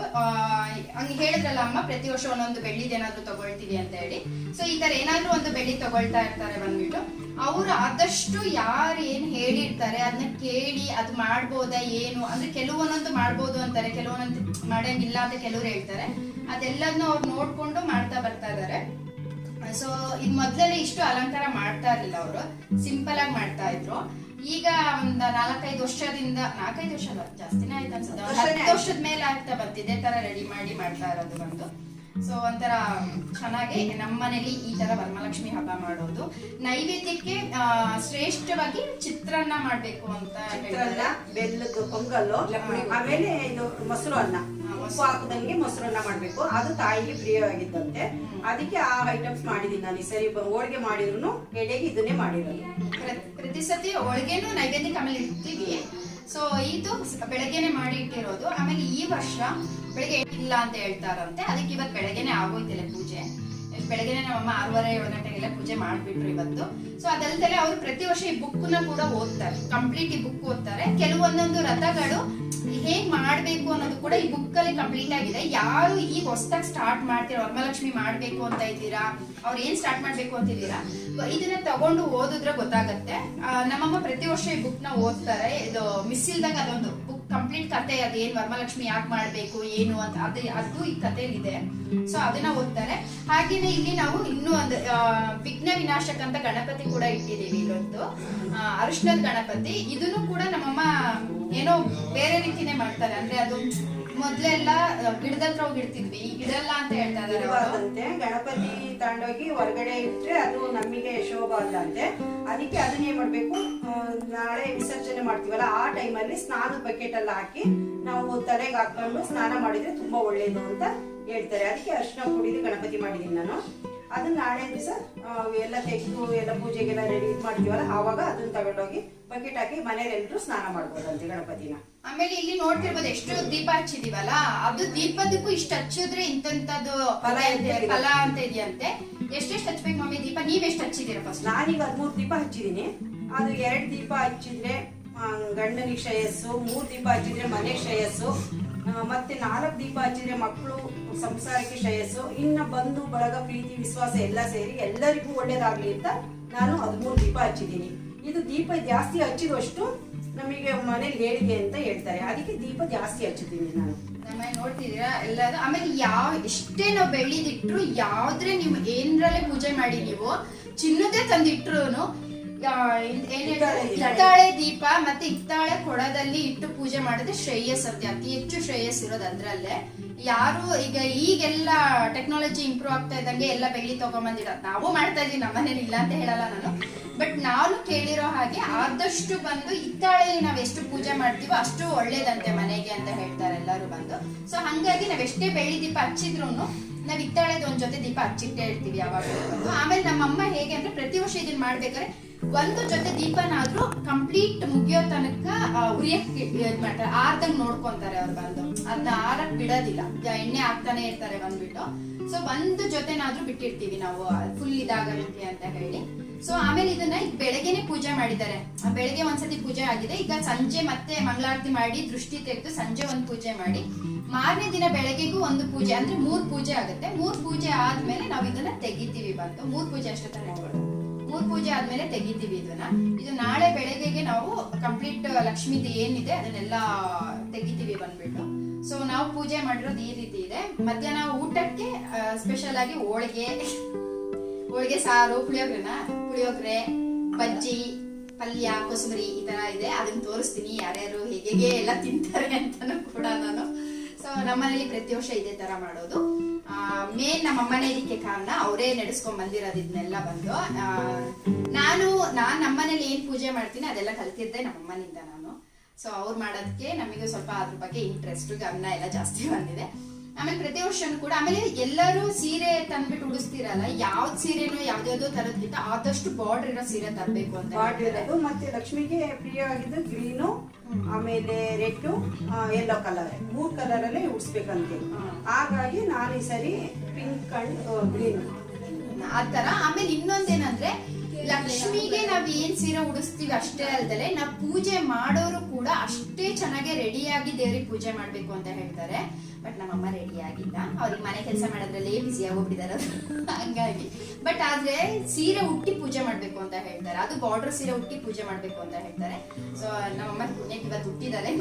ಹಂಗೆ ಹೇಳಿದ್ರಲ್ಲ ಅಮ್ಮ, ಪ್ರತಿ ವರ್ಷ ಒಂದೊಂದು ಬೆಳ್ಳಿದೇನಾದ್ರೂ ತಗೊಳ್ತೀವಿ ಅಂತ ಹೇಳಿ. ಸೊ ಈ ತರ ಏನಾದ್ರೂ ಒಂದು ಬೆಳ್ಳಿ ತಗೊಳ್ತಾ ಇರ್ತಾರೆ ಬಂದ್ಬಿಟ್ಟು. ಅವರು ಆದಷ್ಟು ಯಾರು ಏನ್ ಹೇಳಿರ್ತಾರೆ, ಅದನ್ನ ಕೇಳಿ ಅದು ಮಾಡ್ಬೋದಾ ಏನು? ಅಂದ್ರೆ ಕೆಲವೊಂದೊಂದು ಮಾಡ್ಬೋದು ಅಂತಾರೆ ಕೆಲವೊಂದೊಂದು ಮಾಡಂಗಿಲ್ಲ ಅಂತ ಕೆಲವ್ರು ಹೇಳ್ತಾರೆ. ಅದೆಲ್ಲದನ್ನು ಅವ್ರು ನೋಡ್ಕೊಂಡು ಮಾಡ್ತಾ ಬರ್ತಾ ಇದಾರೆ ಸೊ ಇದು ಮೊದ್ಲಲ್ಲಿ ಇಷ್ಟು ಅಲಂಕಾರ ಮಾಡ್ತಾ ಇರ್ಲಿಲ್ಲ ಅವರು. ಸಿಂಪಲ್ ಆಗಿ ಮಾಡ್ತಾ ಇದ್ರು. ಈಗ ಒಂದ್ ನಾಲ್ಕೈದು ವರ್ಷದಿಂದ ನಾಲ್ಕೈದು ವರ್ಷ ಅಲ್ಲ ಜಾಸ್ತಿನೇ ಆಯ್ತು ಅನ್ಸುತ್ತೆ. ವರ್ಷದ ಮೇಲೆ ಆಗ್ತಾ ಬರ್ತಿದೆ ಇದೇ ತರ ರೆಡಿ ಮಾಡಿ ಮಾಡ್ತಾ ಇರೋದು ಬಂದು. ಸೊ ಒಂಥರ ಚೆನ್ನಾಗಿ ನಮ್ಮ ಮನೇಲಿ ಈ ತರ ವರಮಹಾಲಕ್ಷ್ಮಿ ಹಬ್ಬ ಮಾಡೋದು. ನೈವೇದ್ಯಕ್ಕೆ ಶ್ರೇಷ್ಠವಾಗಿ ಚಿತ್ರಾನ್ನ ಮಾಡ್ಬೇಕು ಅಂತ ಚಿತ್ರಾನ್ನ ಬೆಲ್ಲದ್ದು ಬೆಲ್ಲದ ಪೊಂಗಲ್ಲು ಆಮೇಲೆ ಇದು ಮೊಸರು ಅನ್ನ. ಉಪ್ಪು ಹಾಕದಂಗೆ ಮೊಸರನ್ನ ಮಾಡ್ಬೇಕು. ಅದು ತಾಯಿಗೆ ಪ್ರಿಯವಾಗಿದ್ದಂತೆ. ಅದಕ್ಕೆ ಆ ಐಟಮ್ಸ್ ಮಾಡಿದೀನಿ ನಾನು. ಈ ಸರಿ ಹೋಳಿಗೆ ಮಾಡಿದ್ರು ಎಡೆಗೆ ಇದನ್ನೇ ಮಾಡಿರೋದು. ಪ್ರ- ಪ್ರತಿ ಸತಿ ಹೋಳಿಗೆನು ನೈವೇದ್ಯಕ್ಕೆ ಆಮೇಲೆ ಇರ್ತೀವಿ ಸೊ ಇದು ಬೆಳಗ್ಗೆನೆ ಮಾಡಿ ಇಟ್ಟಿರೋದು. ಆಮೇಲೆ ಈ ವರ್ಷ ಬೆಳಗ್ಗೆ ಇಲ್ಲ ಅಂತ ಹೇಳ್ತಾರಂತೆ. ಅದಕ್ಕೆ ಇವತ್ತು ಬೆಳಗ್ಗೆನೆ ಆಗೋಯ್ತಿಲ್ಲ ಪೂಜೆ. ಬೆಳಗ್ಗೆನೆ ನಮ್ಮಮ್ಮ ಆರೂವರೆ, ಏಳು ಗಂಟೆಗೆಲ್ಲ ಪೂಜೆ ಮಾಡಿಬಿಟ್ರು ಇವತ್ತು. ಸೊ ಅದಲ್ದಲೆ ಅವರು ಪ್ರತಿ ವರ್ಷ ಈ ಬುಕ್ನ ಕೂಡ ಓದ್ತಾರೆ. ಕಂಪ್ಲೀಟ್ ಈ ಬುಕ್ ಓದ್ತಾರೆ. ಕೆಲವೊಂದೊಂದು ರಥಗಳು ಹೇಗ್ ಮಾಡ್ಬೇಕು ಅನ್ನೋದು ಕೂಡ ಈ ಬುಕ್ ಅಲ್ಲಿ ಕಂಪ್ಲೀಟ್ ಆಗಿದೆ. ಯಾರು ಈ ಹೊಸದಾಗಿ ಸ್ಟಾರ್ಟ್ ಮಾಡ್ತೀರಾ, ವರಮಲಕ್ಷ್ಮಿ ಮಾಡ್ಬೇಕು ಅಂತ ಇದ್ದೀರಾ, ಅವ್ರು ಏನ್ ಸ್ಟಾರ್ಟ್ ಮಾಡ್ಬೇಕು ಅಂತಿದ್ದೀರಾ ಇದನ್ನ ತಗೊಂಡು ಓದಿದ್ರೆ ಗೊತ್ತಾಗತ್ತೆ. ನಮ್ಮಮ್ಮ ಪ್ರತಿ ವರ್ಷ ಈ ಬುಕ್ನ ಓದ್ತಾರೆ. ಇದು ಮಿಸ್ ಇಲ್ದಾಗ ಅದೊಂದು ಕಂಪ್ಲೀಟ್ ಕತೆ ಅದು ವರ್ಮಲಕ್ಷ್ಮಿ ಯಾಕೆ ಮಾಡ್ಬೇಕು ಏನು ಅಂತ ಅದು ಅದು ಈ ಕಥೆಯಲ್ಲಿದೆ. ಸೊ ಅದನ್ನ ಓದ್ತಾರೆ. ಹಾಗೇನೆ ಇಲ್ಲಿ ನಾವು ಇನ್ನೂ ಒಂದು ವಿಘ್ನ ವಿನಾಶಕ ಅಂತ ಗಣಪತಿ ಕೂಡ ಇಟ್ಟಿದ್ದೀವಿ ಇವತ್ತು. ಆ, ಅರಿಶಿಣದ ಗಣಪತಿ. ಇದನ್ನು ಕೂಡ ನಮ್ಮಮ್ಮ ಏನೋ ಬೇರೆ ರೀತಿನೇ ಮಾಡ್ತಾರೆ. ಅಂದ್ರೆ ಅದು ಮೊದ್ಲೆಲ್ಲ ಗಿಡದ ಹತ್ರ ಹೋಗಿ ಇಡ್ತಿದ್ವಿ. ಇಡಲ್ಲ ಅಂತ ಹೇಳ್ತಾ ಇರಬಾರ್ದಂತೆ ಗಣಪತಿ ತಗೊಂಡೋಗಿ ಹೊರಗಡೆ ಇಟ್ರೆ ಅದು ನಮಗೆ ಶೋಭ ಅಲ್ಲ ಅಂತೆ ಅದಕ್ಕೆ ಅದನ್ನ ಮಾಡ್ಬೇಕು. ನಾಳೆ ಮಾಡ್ತೀವಲ್ಲ ಆ ಟೈಮಲ್ಲಿ ಸ್ನಾನ ಬಕೆಟ್ ಅಲ್ಲಿ ಹಾಕಿ ನಾವು ತಲೆಗೆ ಹಾಕೊಂಡು ಸ್ನಾನ ಮಾಡಿದ್ರೆ ತುಂಬಾ ಒಳ್ಳೇದು ಅಂತ ಹೇಳ್ತಾರೆ. ಅದಕ್ಕೆ ಅರ್ಶನ ಕುಡಿದು ಗಣಪತಿ ಮಾಡಿದೀನಿ ನಾನು. ಅದನ್ನ ನಾಳೆ ದಿವಸ ಎಲ್ಲ ತೆಗೆದು ಎಲ್ಲ ಪೂಜೆಗೆಲ್ಲ ರೆಡಿ ಮಾಡ್ತೀವಲ್ಲ ಆವಾಗ ಅದನ್ನ ತಗೊಂಡೋಗಿ ಬಕೆಟ್ ಹಾಕಿ ಮನೆಯಲ್ಲೆಲ್ಲರೂ ಸ್ನಾನ ಮಾಡ್ಬೋದಂತೆ ಗಣಪತಿನ. ಆಮೇಲೆ ಇಲ್ಲಿ ನೋಡ್ತಿರ್ಬೋದು ಎಷ್ಟು ದೀಪ ಹಚ್ಚಿದೀವಲ್ಲ ಅದು ದೀಪದಕ್ಕೂ ಇಷ್ಟ ಹಚ್ಚಿದ್ರೆ ಇಂತಂತದ್ದು ಫಲ ಇದೆ. ಫಲ ಅಂತ ಇದೆಯಂತೆ. ಎಷ್ಟೆಷ್ಟು ಹಚ್ಬೇಕು ಮಮ್ಮಿ ದೀಪ? ನೀವ್ ಎಷ್ಟು ಹಚ್ಚಿದೀರ ಫಸ್ಟ್ ನಾನೀಗ ಹದ್ಮೂರು ದೀಪ ಹಚ್ಚಿದೀನಿ ಅದು ಎರಡು ದೀಪ ಹಚ್ಚಿದ್ರೆ ಗಂಡನಿಗೆ ಶ್ರೇಯಸ್ಸು, ಮೂರು ದೀಪ ಹಚ್ಚಿದ್ರೆ ಮನೆ ಶ್ರೇಯಸ್ಸು ಮತ್ತೆ ನಾಲ್ಕು ದೀಪ ಹಚ್ಚಿದ್ರೆ ಮಕ್ಕಳು ಸಂಸಾರಕ್ಕೆ ಶ್ರೇಯಸ್ಸು, ಇನ್ನು ಬಂಧು, ಬಳಗ, ಪ್ರೀತಿ, ವಿಶ್ವಾಸ ಎಲ್ಲ ಸೇರಿ ಎಲ್ಲರಿಗೂ ಒಳ್ಳೇದಾಗ್ಲಿ ಅಂತ ನಾನು ಹದಿಮೂರು ದೀಪ ಹಚ್ಚಿದ್ದೀನಿ. ಇದು ದೀಪ ಜಾಸ್ತಿ ಹಚ್ಚಿದಷ್ಟು ನಮಗೆ ಮನೇಲಿ ಹೇಳಿದೆ ಅಂತ ಹೇಳ್ತಾರೆ. ಅದಕ್ಕೆ ದೀಪ ಜಾಸ್ತಿ ಹಚ್ಚಿದ್ದೀನಿ ನಾನು. ನಮ್ಮ ನೋಡ್ತಿದೀರಾ ಎಲ್ಲದು ಆಮೇಲೆ ಯಾವ, ಎಷ್ಟೇ ನಾವು ಬೆಳ್ಳಿದಿಟ್ರು, ಯಾವ್ದ್ರೆ ನೀವು ಏನ್ರಲ್ಲೇ ಪೂಜೆ ಮಾಡಿ ನೀವು, ಚಿನ್ನದೇ ತಂದಿಟ್ರುನು ಹಿತ್ತಾಳೆ ದೀಪ. ಮತ್ತೆ ಹಿತ್ತಾಳೆ ಕೊಡದಲ್ಲಿ ಇಟ್ಟು ಪೂಜೆ ಮಾಡಿದ್ರೆ ಶ್ರೇಯಸ್ ಅಂತ ಅತಿ ಹೆಚ್ಚು ಶ್ರೇಯಸ್ ಇರೋದು ಅದ್ರಲ್ಲೇ. ಯಾರು ಈಗ ಈಗೆಲ್ಲ ಟೆಕ್ನಾಲಜಿ ಇಂಪ್ರೂವ್ ಆಗ್ತಾ ಇದ್ದಂಗೆ ಎಲ್ಲ ಬೆಳ್ಳಿ ತಗೊಂಬಂದಿರೋದು. ನಾವು ಮಾಡ್ತಾ ಇದೀವಿ ನಮ್ಮನೇಲಿ ಇಲ್ಲ ಅಂತ ಹೇಳಲ್ಲ ನಾನು. ಬಟ್ ನಾನು ಕೇಳಿರೋ ಹಾಗೆ ಆದಷ್ಟು ಬಂದು ಹಿತ್ತಾಳೆಯಲ್ಲಿ ನಾವ್ ಎಷ್ಟು ಪೂಜೆ ಮಾಡ್ತೀವೋ ಅಷ್ಟು ಒಳ್ಳೇದಂತೆ ಮನೆಗೆ ಅಂತ ಹೇಳ್ತಾರೆ ಎಲ್ಲರೂ ಬಂದು. ಸೊ ಹಂಗಾಗಿ ನಾವ್ ಎಷ್ಟೇ ಬೆಳ್ಳಿ ದೀಪ ಹಚ್ಚಿದ್ರು ನಾವ್ ಹಿತ್ತಾಳೆದ ಒಂದ್ ಜೊತೆ ದೀಪ ಹಚ್ಚಿಟ್ಟೇ ಇರ್ತೀವಿ ಯಾವಾಗ ಆಮೇಲೆ ನಮ್ಮಮ್ಮ ಹೇಗೆ ಅಂದ್ರೆ ಪ್ರತಿ ವರ್ಷ ಇದನ್ನ ಮಾಡ್ಬೇಕಾದ್ರೆ ಒಂದು ಜೊತೆ ದೀಪನಾದ್ರೂ ಕಂಪ್ಲೀಟ್ ಮುಗಿಯೋ ತನಕ ಉರಿಯಕ್ಕೆ ಉರಿಯಕ್ ಇದ್ ಮಾಡ್ತಾರೆ. ಆರ್ದಂಗ್ ನೋಡ್ಕೊಂತಾರೆ ಅವ್ರು ಬಂದು. ಅದನ್ನ ಆರಕ್ ಬಿಡೋದಿಲ್ಲ. ಎಣ್ಣೆ ಹಾಕ್ತಾನೆ ಇರ್ತಾರೆ ಬಂದ್ಬಿಟ್ಟು. ಸೊ ಒಂದು ಜೊತೆನಾದ್ರೂ ಬಿಟ್ಟಿರ್ತೀವಿ ನಾವು. ಫುಲ್ ಇದಾಗತ್ತೆ ಅಂತ ಹೇಳಿ. ಸೊ ಆಮೇಲೆ ಇದನ್ನ ಈಗ ಬೆಳಗ್ಗೆನೆ ಪೂಜೆ ಮಾಡಿದ್ದಾರೆ. ಬೆಳಗ್ಗೆ ಒಂದ್ಸತಿ ಪೂಜೆ ಆಗಿದೆ. ಈಗ ಸಂಜೆ ಮತ್ತೆ ಮಂಗಳಾರತಿ ಮಾಡಿ, ದೃಷ್ಟಿ ತೆಗೆದು ಸಂಜೆ ಒಂದ್ ಪೂಜೆ ಮಾಡಿ. ಮಾರನೇ ದಿನ ಬೆಳಗ್ಗೆಗೂ ಒಂದು ಪೂಜೆ, ಅಂದ್ರೆ ಮೂರ್ ಪೂಜೆ ಆಗುತ್ತೆ. ಮೂರ್ ಪೂಜೆ ಆದ್ಮೇಲೆ ನಾವು ಇದನ್ನ ತೆಗಿತೀವಿ ಬಂದು. ಮೂರ್ ಪೂಜೆ ಅಷ್ಟೇ ಮೂರ್ ಪೂಜೆ ಆದ್ಮೇಲೆ ತೆಗಿತೀವಿ ಇದನ್ನ. ಇದು ನಾಳೆ ಬೆಳಗ್ಗೆಗೆ ನಾವು ಕಂಪ್ಲೀಟ್ ಲಕ್ಷ್ಮಿದು ಏನಿದೆ ಅದನ್ನೆಲ್ಲ ತೆಗಿತೀವಿ ಬಂದ್ಬಿಟ್ಟು. ಸೊ ನಾವು ಪೂಜೆ ಮಾಡಿರೋದು ಈ ರೀತಿ ಇದೆ. ಮಧ್ಯಾಹ್ನ ಊಟಕ್ಕೆ ಸ್ಪೆಷಲ್ ಆಗಿ ಹೋಳಿಗೆ ಹೋಳಿಗೆ ಸಾರು, ಪುಳಿಯೋಗ್ರೆನ? ಪುಳಿಯೋಗ್ರೆ, ಬಜ್ಜಿ, ಪಲ್ಯ, ಕೊಸಂಬರಿ ಈ ತರ ಇದೆ. ಅದನ್ನ ತೋರಿಸ್ತೀನಿ ಯಾರ್ಯಾರು ಹೇಗೆ ಎಲ್ಲ ತಿಂತಾರೆ ಅಂತಾನು ಕೂಡ ನಾನು. ಸೊ ನಮ್ಮನೇಲಿ ಪ್ರತಿ ವರ್ಷ ಇದೇ ತರ ಮಾಡೋದು. ಮೇನ್ ನಮ್ಮ ಅಮ್ಮನೇ ಇದಕ್ಕೆ ಕಾರಣ ಅವರೇ ನಡೆಸ್ಕೊಂಡ್ ಬಂದಿರೋದು ಇದನ್ನೆಲ್ಲ ಬಂದು ನಾನು, ನಾನ್ ನಮ್ಮನೇಲಿ ಏನ್ ಪೂಜೆ ಮಾಡ್ತೀನಿ ಅದೆಲ್ಲ ಕಲ್ತಿದ್ದೆ ನಮ್ಮ ಅಮ್ಮನಿಂದ ನಾನು ಸೊ ಅವ್ರು ಮಾಡೋದಕ್ಕೆ ನಮಗೆ ಸ್ವಲ್ಪ ಅದ್ರ ಬಗ್ಗೆ ಇಂಟ್ರೆಸ್ಟ್ ಗಮನ ಎಲ್ಲ ಜಾಸ್ತಿ ಬಂದಿದೆ ಆಮೇಲೆ ಪ್ರತಿ ವರ್ಷನೂ ಕೂಡ, ಆಮೇಲೆ ಎಲ್ಲರೂ ಸೀರೆ ತಂದ್ಬಿಟ್ಟು ಉಡಿಸ್ತಿರಲ್ಲ, ಯಾವ್ದ್ ಸೀರೆನೋ ಯಾವ್ದ್ಯಾವ್ದೋ ತರೋದ್ಕಿಂತ ಆದಷ್ಟು ಬಾರ್ಡರ್ ಇರೋ ಸೀರೆ ತರಬೇಕು ಅಂತ ಬಾರ್ಡರ್. ಇರೋದು, ಮತ್ತೆ ಲಕ್ಷ್ಮಿಗೆ ಪ್ರಿಯವಾಗಿದ್ದು ಗ್ರೀನು ಆಮೇಲೆ ರೆಡ್ ಯೆಲ್ಲೋ ಕಲರ್ ಮೂರ್ ಕಲರ್ ಅಲ್ಲೇ ಉಡ್ಸ್ಬೇಕಂತೆ. ಹಾಗಾಗಿ ನಾನು ಈ ಸರಿ ಪಿಂಕ್ ಅಂಡ್ ಗ್ರೀನ್ ಆತರ ಆಮೇಲೆ ಇನ್ನೊಂದೇನಂದ್ರೆ, ಲಕ್ಷ್ಮಿಗೆ ನಾವ್ ಏನ್ ಸೀರೆ ಉಡಿಸ್ತೀವಿ ಅಷ್ಟೇ ಅಲ್ದಲೆ, ನಾವ್ ಪೂಜೆ ಮಾಡೋರು ಕೂಡ ಅಷ್ಟೇ ಚೆನ್ನಾಗಿ ರೆಡಿಯಾಗಿ ದೇವ್ರಿಗೆ ಪೂಜೆ ಮಾಡ್ಬೇಕು ಅಂತ ಹೇಳ್ತಾರೆ. ಬಟ್ ನಮ್ಮಮ್ಮ ರೆಡಿ ಆಗಿಲ್ಲ ಅವ್ರಿಗೆ ಮನೆ ಕೆಲಸ ಮಾಡೋದ್ರಲ್ಲೇ ಬಿಸಿ ಆಗೋಗ್ಬಿಟ್ಟಿದಾರೆ ಹಂಗಾಗಿ. ಬಟ್ ಆದ್ರೆ ಸೀರೆ ಹುಟ್ಟಿ ಪೂಜೆ ಮಾಡ್ಬೇಕು ಅಂತ ಹೇಳ್ತಾರೆ. ಅದು ಬಾರ್ಡರ್ ಸೀರೆ ಹುಟ್ಟಿ ಪೂಜೆ ಮಾಡ್ಬೇಕು ಅಂತ ಹೇಳ್ತಾರೆ. ಸೊ ನಮ್ಮಮ್ಮ ಪುಣ್ಯಕ್ಕೆ ಇವತ್ತು ಹುಟ್ಟಿದಾರೆ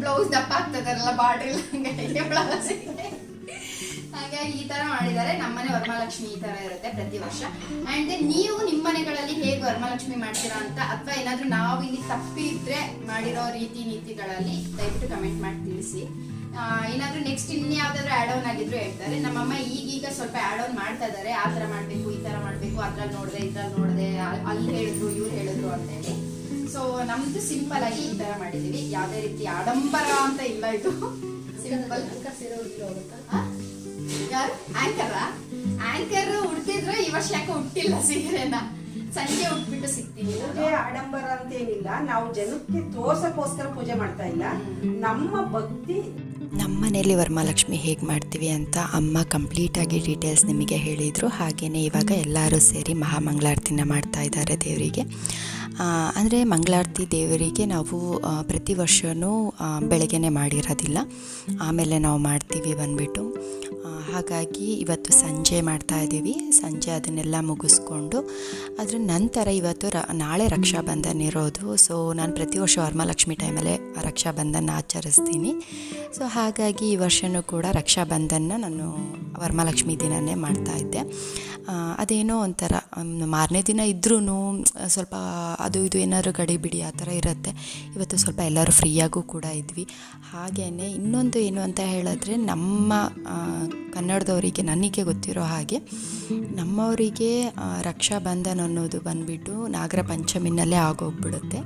ಬ್ಲೌಸ್ ದಪ್ಪ ಆಗ್ತದಲ್ಲ ಬಾರ್ಡರ್ ಹಂಗಾಗಿ ಬ್ಲೌಸ್ ಹಾಗಾಗಿ ಈ ತರ ಮಾಡಿದ್ದಾರೆ. ನಮ್ಮನೆ ವರಮಹಾಲಕ್ಷ್ಮಿ ಈ ತರ ಇರುತ್ತೆ ಪ್ರತಿ ವರ್ಷ. ಅಂಡ್ ನೀವು ನಿಮ್ಮ ಮನೆಗಳಲ್ಲಿ ಹೇಗೆ ವರಮಹಾಲಕ್ಷ್ಮಿ ಮಾಡ್ತೀರಾ ಅಂತ ಅಥವಾ ಏನಾದ್ರೂ ನಾವು ಇಲ್ಲಿ ತಪ್ಪಿದ್ರೆ ಮಾಡಿರೋ ರೀತಿ ನೀತಿಗಳಲ್ಲಿ ದಯವಿಟ್ಟು ಕಮೆಂಟ್ ಮಾಡಿ ತಿಳಿಸಿ. ಏನಾದ್ರೂ ನೆಕ್ಸ್ಟ್ ಇನ್ಯಾವ್ದಾದ್ರು ಆಡ್ ಆನ್ ಆಗಿದ್ರು ಹೇಳ್ತಾರೆ. ನಮ್ಮಮ್ಮ ಈಗೀಗ ಸ್ವಲ್ಪ ಆಡ್ ಆನ್ ಮಾಡ್ತಾ ಇದಾರೆ ಆ ತರ ಮಾಡ್ಬೇಕು ಈ ತರ ಮಾಡ್ಬೇಕು ಅದ್ರಲ್ಲಿ ನೋಡಿದೆ ಇದ್ರಲ್ಲಿ ನೋಡಿದೆ ಅಲ್- ಅಲ್ಲಿ ಹೇಳಿದ್ರು ಇವ್ರು ಹೇಳಿದ್ರು ಅಂತ ಹೇಳಿ. ಸೊ ನಮ್ದು ಸಿಂಪಲ್ ಆಗಿ ಈ ತರ ಮಾಡಿದೀವಿ ಯಾವ್ದೇ ರೀತಿ ಆಡಂಬರ ಅಂತ ಇಲ್ಲ ಇದು. ಸಿಂಪಲ್ ಯಾರು ಆಂಕರ್ ಆಂಕರ್ ಉಡ್ತಿದ್ರು ಈ ವರ್ಷ ಯಾಕೆ ಉಟ್ಟಿಲ್ಲ ಸೀರೆನ? ಸಂಜೆ ಉಟ್ಬಿಟ್ಟು ಸಿಗ್ತೀವಿ. ಪೂಜೆ ಆಡಂಬರ ಅಂತ ಏನಿಲ್ಲ ನಾವು ಜನಕ್ಕೆ ತೋರ್ಸಕ್ಕೋಸ್ಕರ ಪೂಜೆ ಮಾಡ್ತಾ ಇಲ್ಲ. ನಮ್ಮ ಭಕ್ತಿ ನಮ್ಮ ಮನೇಲಿ ವರಮಹಾಲಕ್ಷ್ಮಿ ಹೇಗೆ ಮಾಡ್ತೀವಿ ಅಂತ ಅಮ್ಮ ಕಂಪ್ಲೀಟಾಗಿ ಡೀಟೇಲ್ಸ್ ನಿಮಗೆ ಹೇಳಿದರು. ಹಾಗೆಯೇ ಇವಾಗ ಎಲ್ಲರೂ ಸೇರಿ ಮಹಾಮಂಗಳಾರತಿನ ಮಾಡ್ತಾ ಇದ್ದಾರೆ ದೇವರಿಗೆ. ಅಂದರೆ ಮಂಗಳಾರತಿ ದೇವರಿಗೆ ನಾವು ಪ್ರತಿ ವರ್ಷವೂ ಬೆಳಗ್ಗೆನೇ ಮಾಡಿರೋದಿಲ್ಲ. ಆಮೇಲೆ ನಾವು ಮಾಡ್ತೀವಿ ಬಂದ್ಬಿಟ್ಟು. ಹಾಗಾಗಿ ಇವತ್ತು ಸಂಜೆ ಮಾಡ್ತಾ ಇದ್ದೀವಿ. ಸಂಜೆ ಅದನ್ನೆಲ್ಲ ಮುಗಿಸ್ಕೊಂಡು, ಅದ್ರ ನಂತರ ಇವತ್ತು ರ, ನಾಳೆ ರಕ್ಷಾಬಂಧನ್ ಇರೋದು. ಸೊ ನಾನು ಪ್ರತಿ ವರ್ಷ ವರಮಹಾಲಕ್ಷ್ಮಿ ಟೈಮಲ್ಲೇ ರಕ್ಷಾಬಂಧನ ಆಚರಿಸ್ತೀನಿ. ಸೊ ಹಾಗಾಗಿ ಈ ವರ್ಷವೂ ಕೂಡ ರಕ್ಷಾಬಂಧನ ನಾನು ವರಮಹಾಲಕ್ಷ್ಮಿ ದಿನವೇ ಮಾಡ್ತಾ ಇದ್ದೆ. ಅದೇನೋ ಒಂಥರ ಮಾರನೇ ದಿನ ಇದ್ರೂ ಸ್ವಲ್ಪ ಅದು ಇದು ಏನಾದರೂ ಗಡಿ ಬಿಡಿ ಆ ಥರ ಇರುತ್ತೆ. ಇವತ್ತು ಸ್ವಲ್ಪ ಎಲ್ಲರೂ ಫ್ರೀಯಾಗೂ ಕೂಡ ಇದ್ವಿ. ಹಾಗೆಯೇ ಇನ್ನೊಂದು ಏನು ಅಂತ ಹೇಳಿದ್ರೆ ನಮ್ಮ ಕನ್ನಡದವರಿಗೆ ನನಗೆ ಗೊತ್ತಿರೋ ಹಾಗೆ ನಮ್ಮವರಿಗೆ ರಕ್ಷಾ ಬಂಧನ ಅನ್ನೋದು ಬಂದುಬಿಟ್ಟು ನಾಗರ ಪಂಚಮಿನಲ್ಲೇ ಆಗೋಗ್ಬಿಡುತ್ತೆ.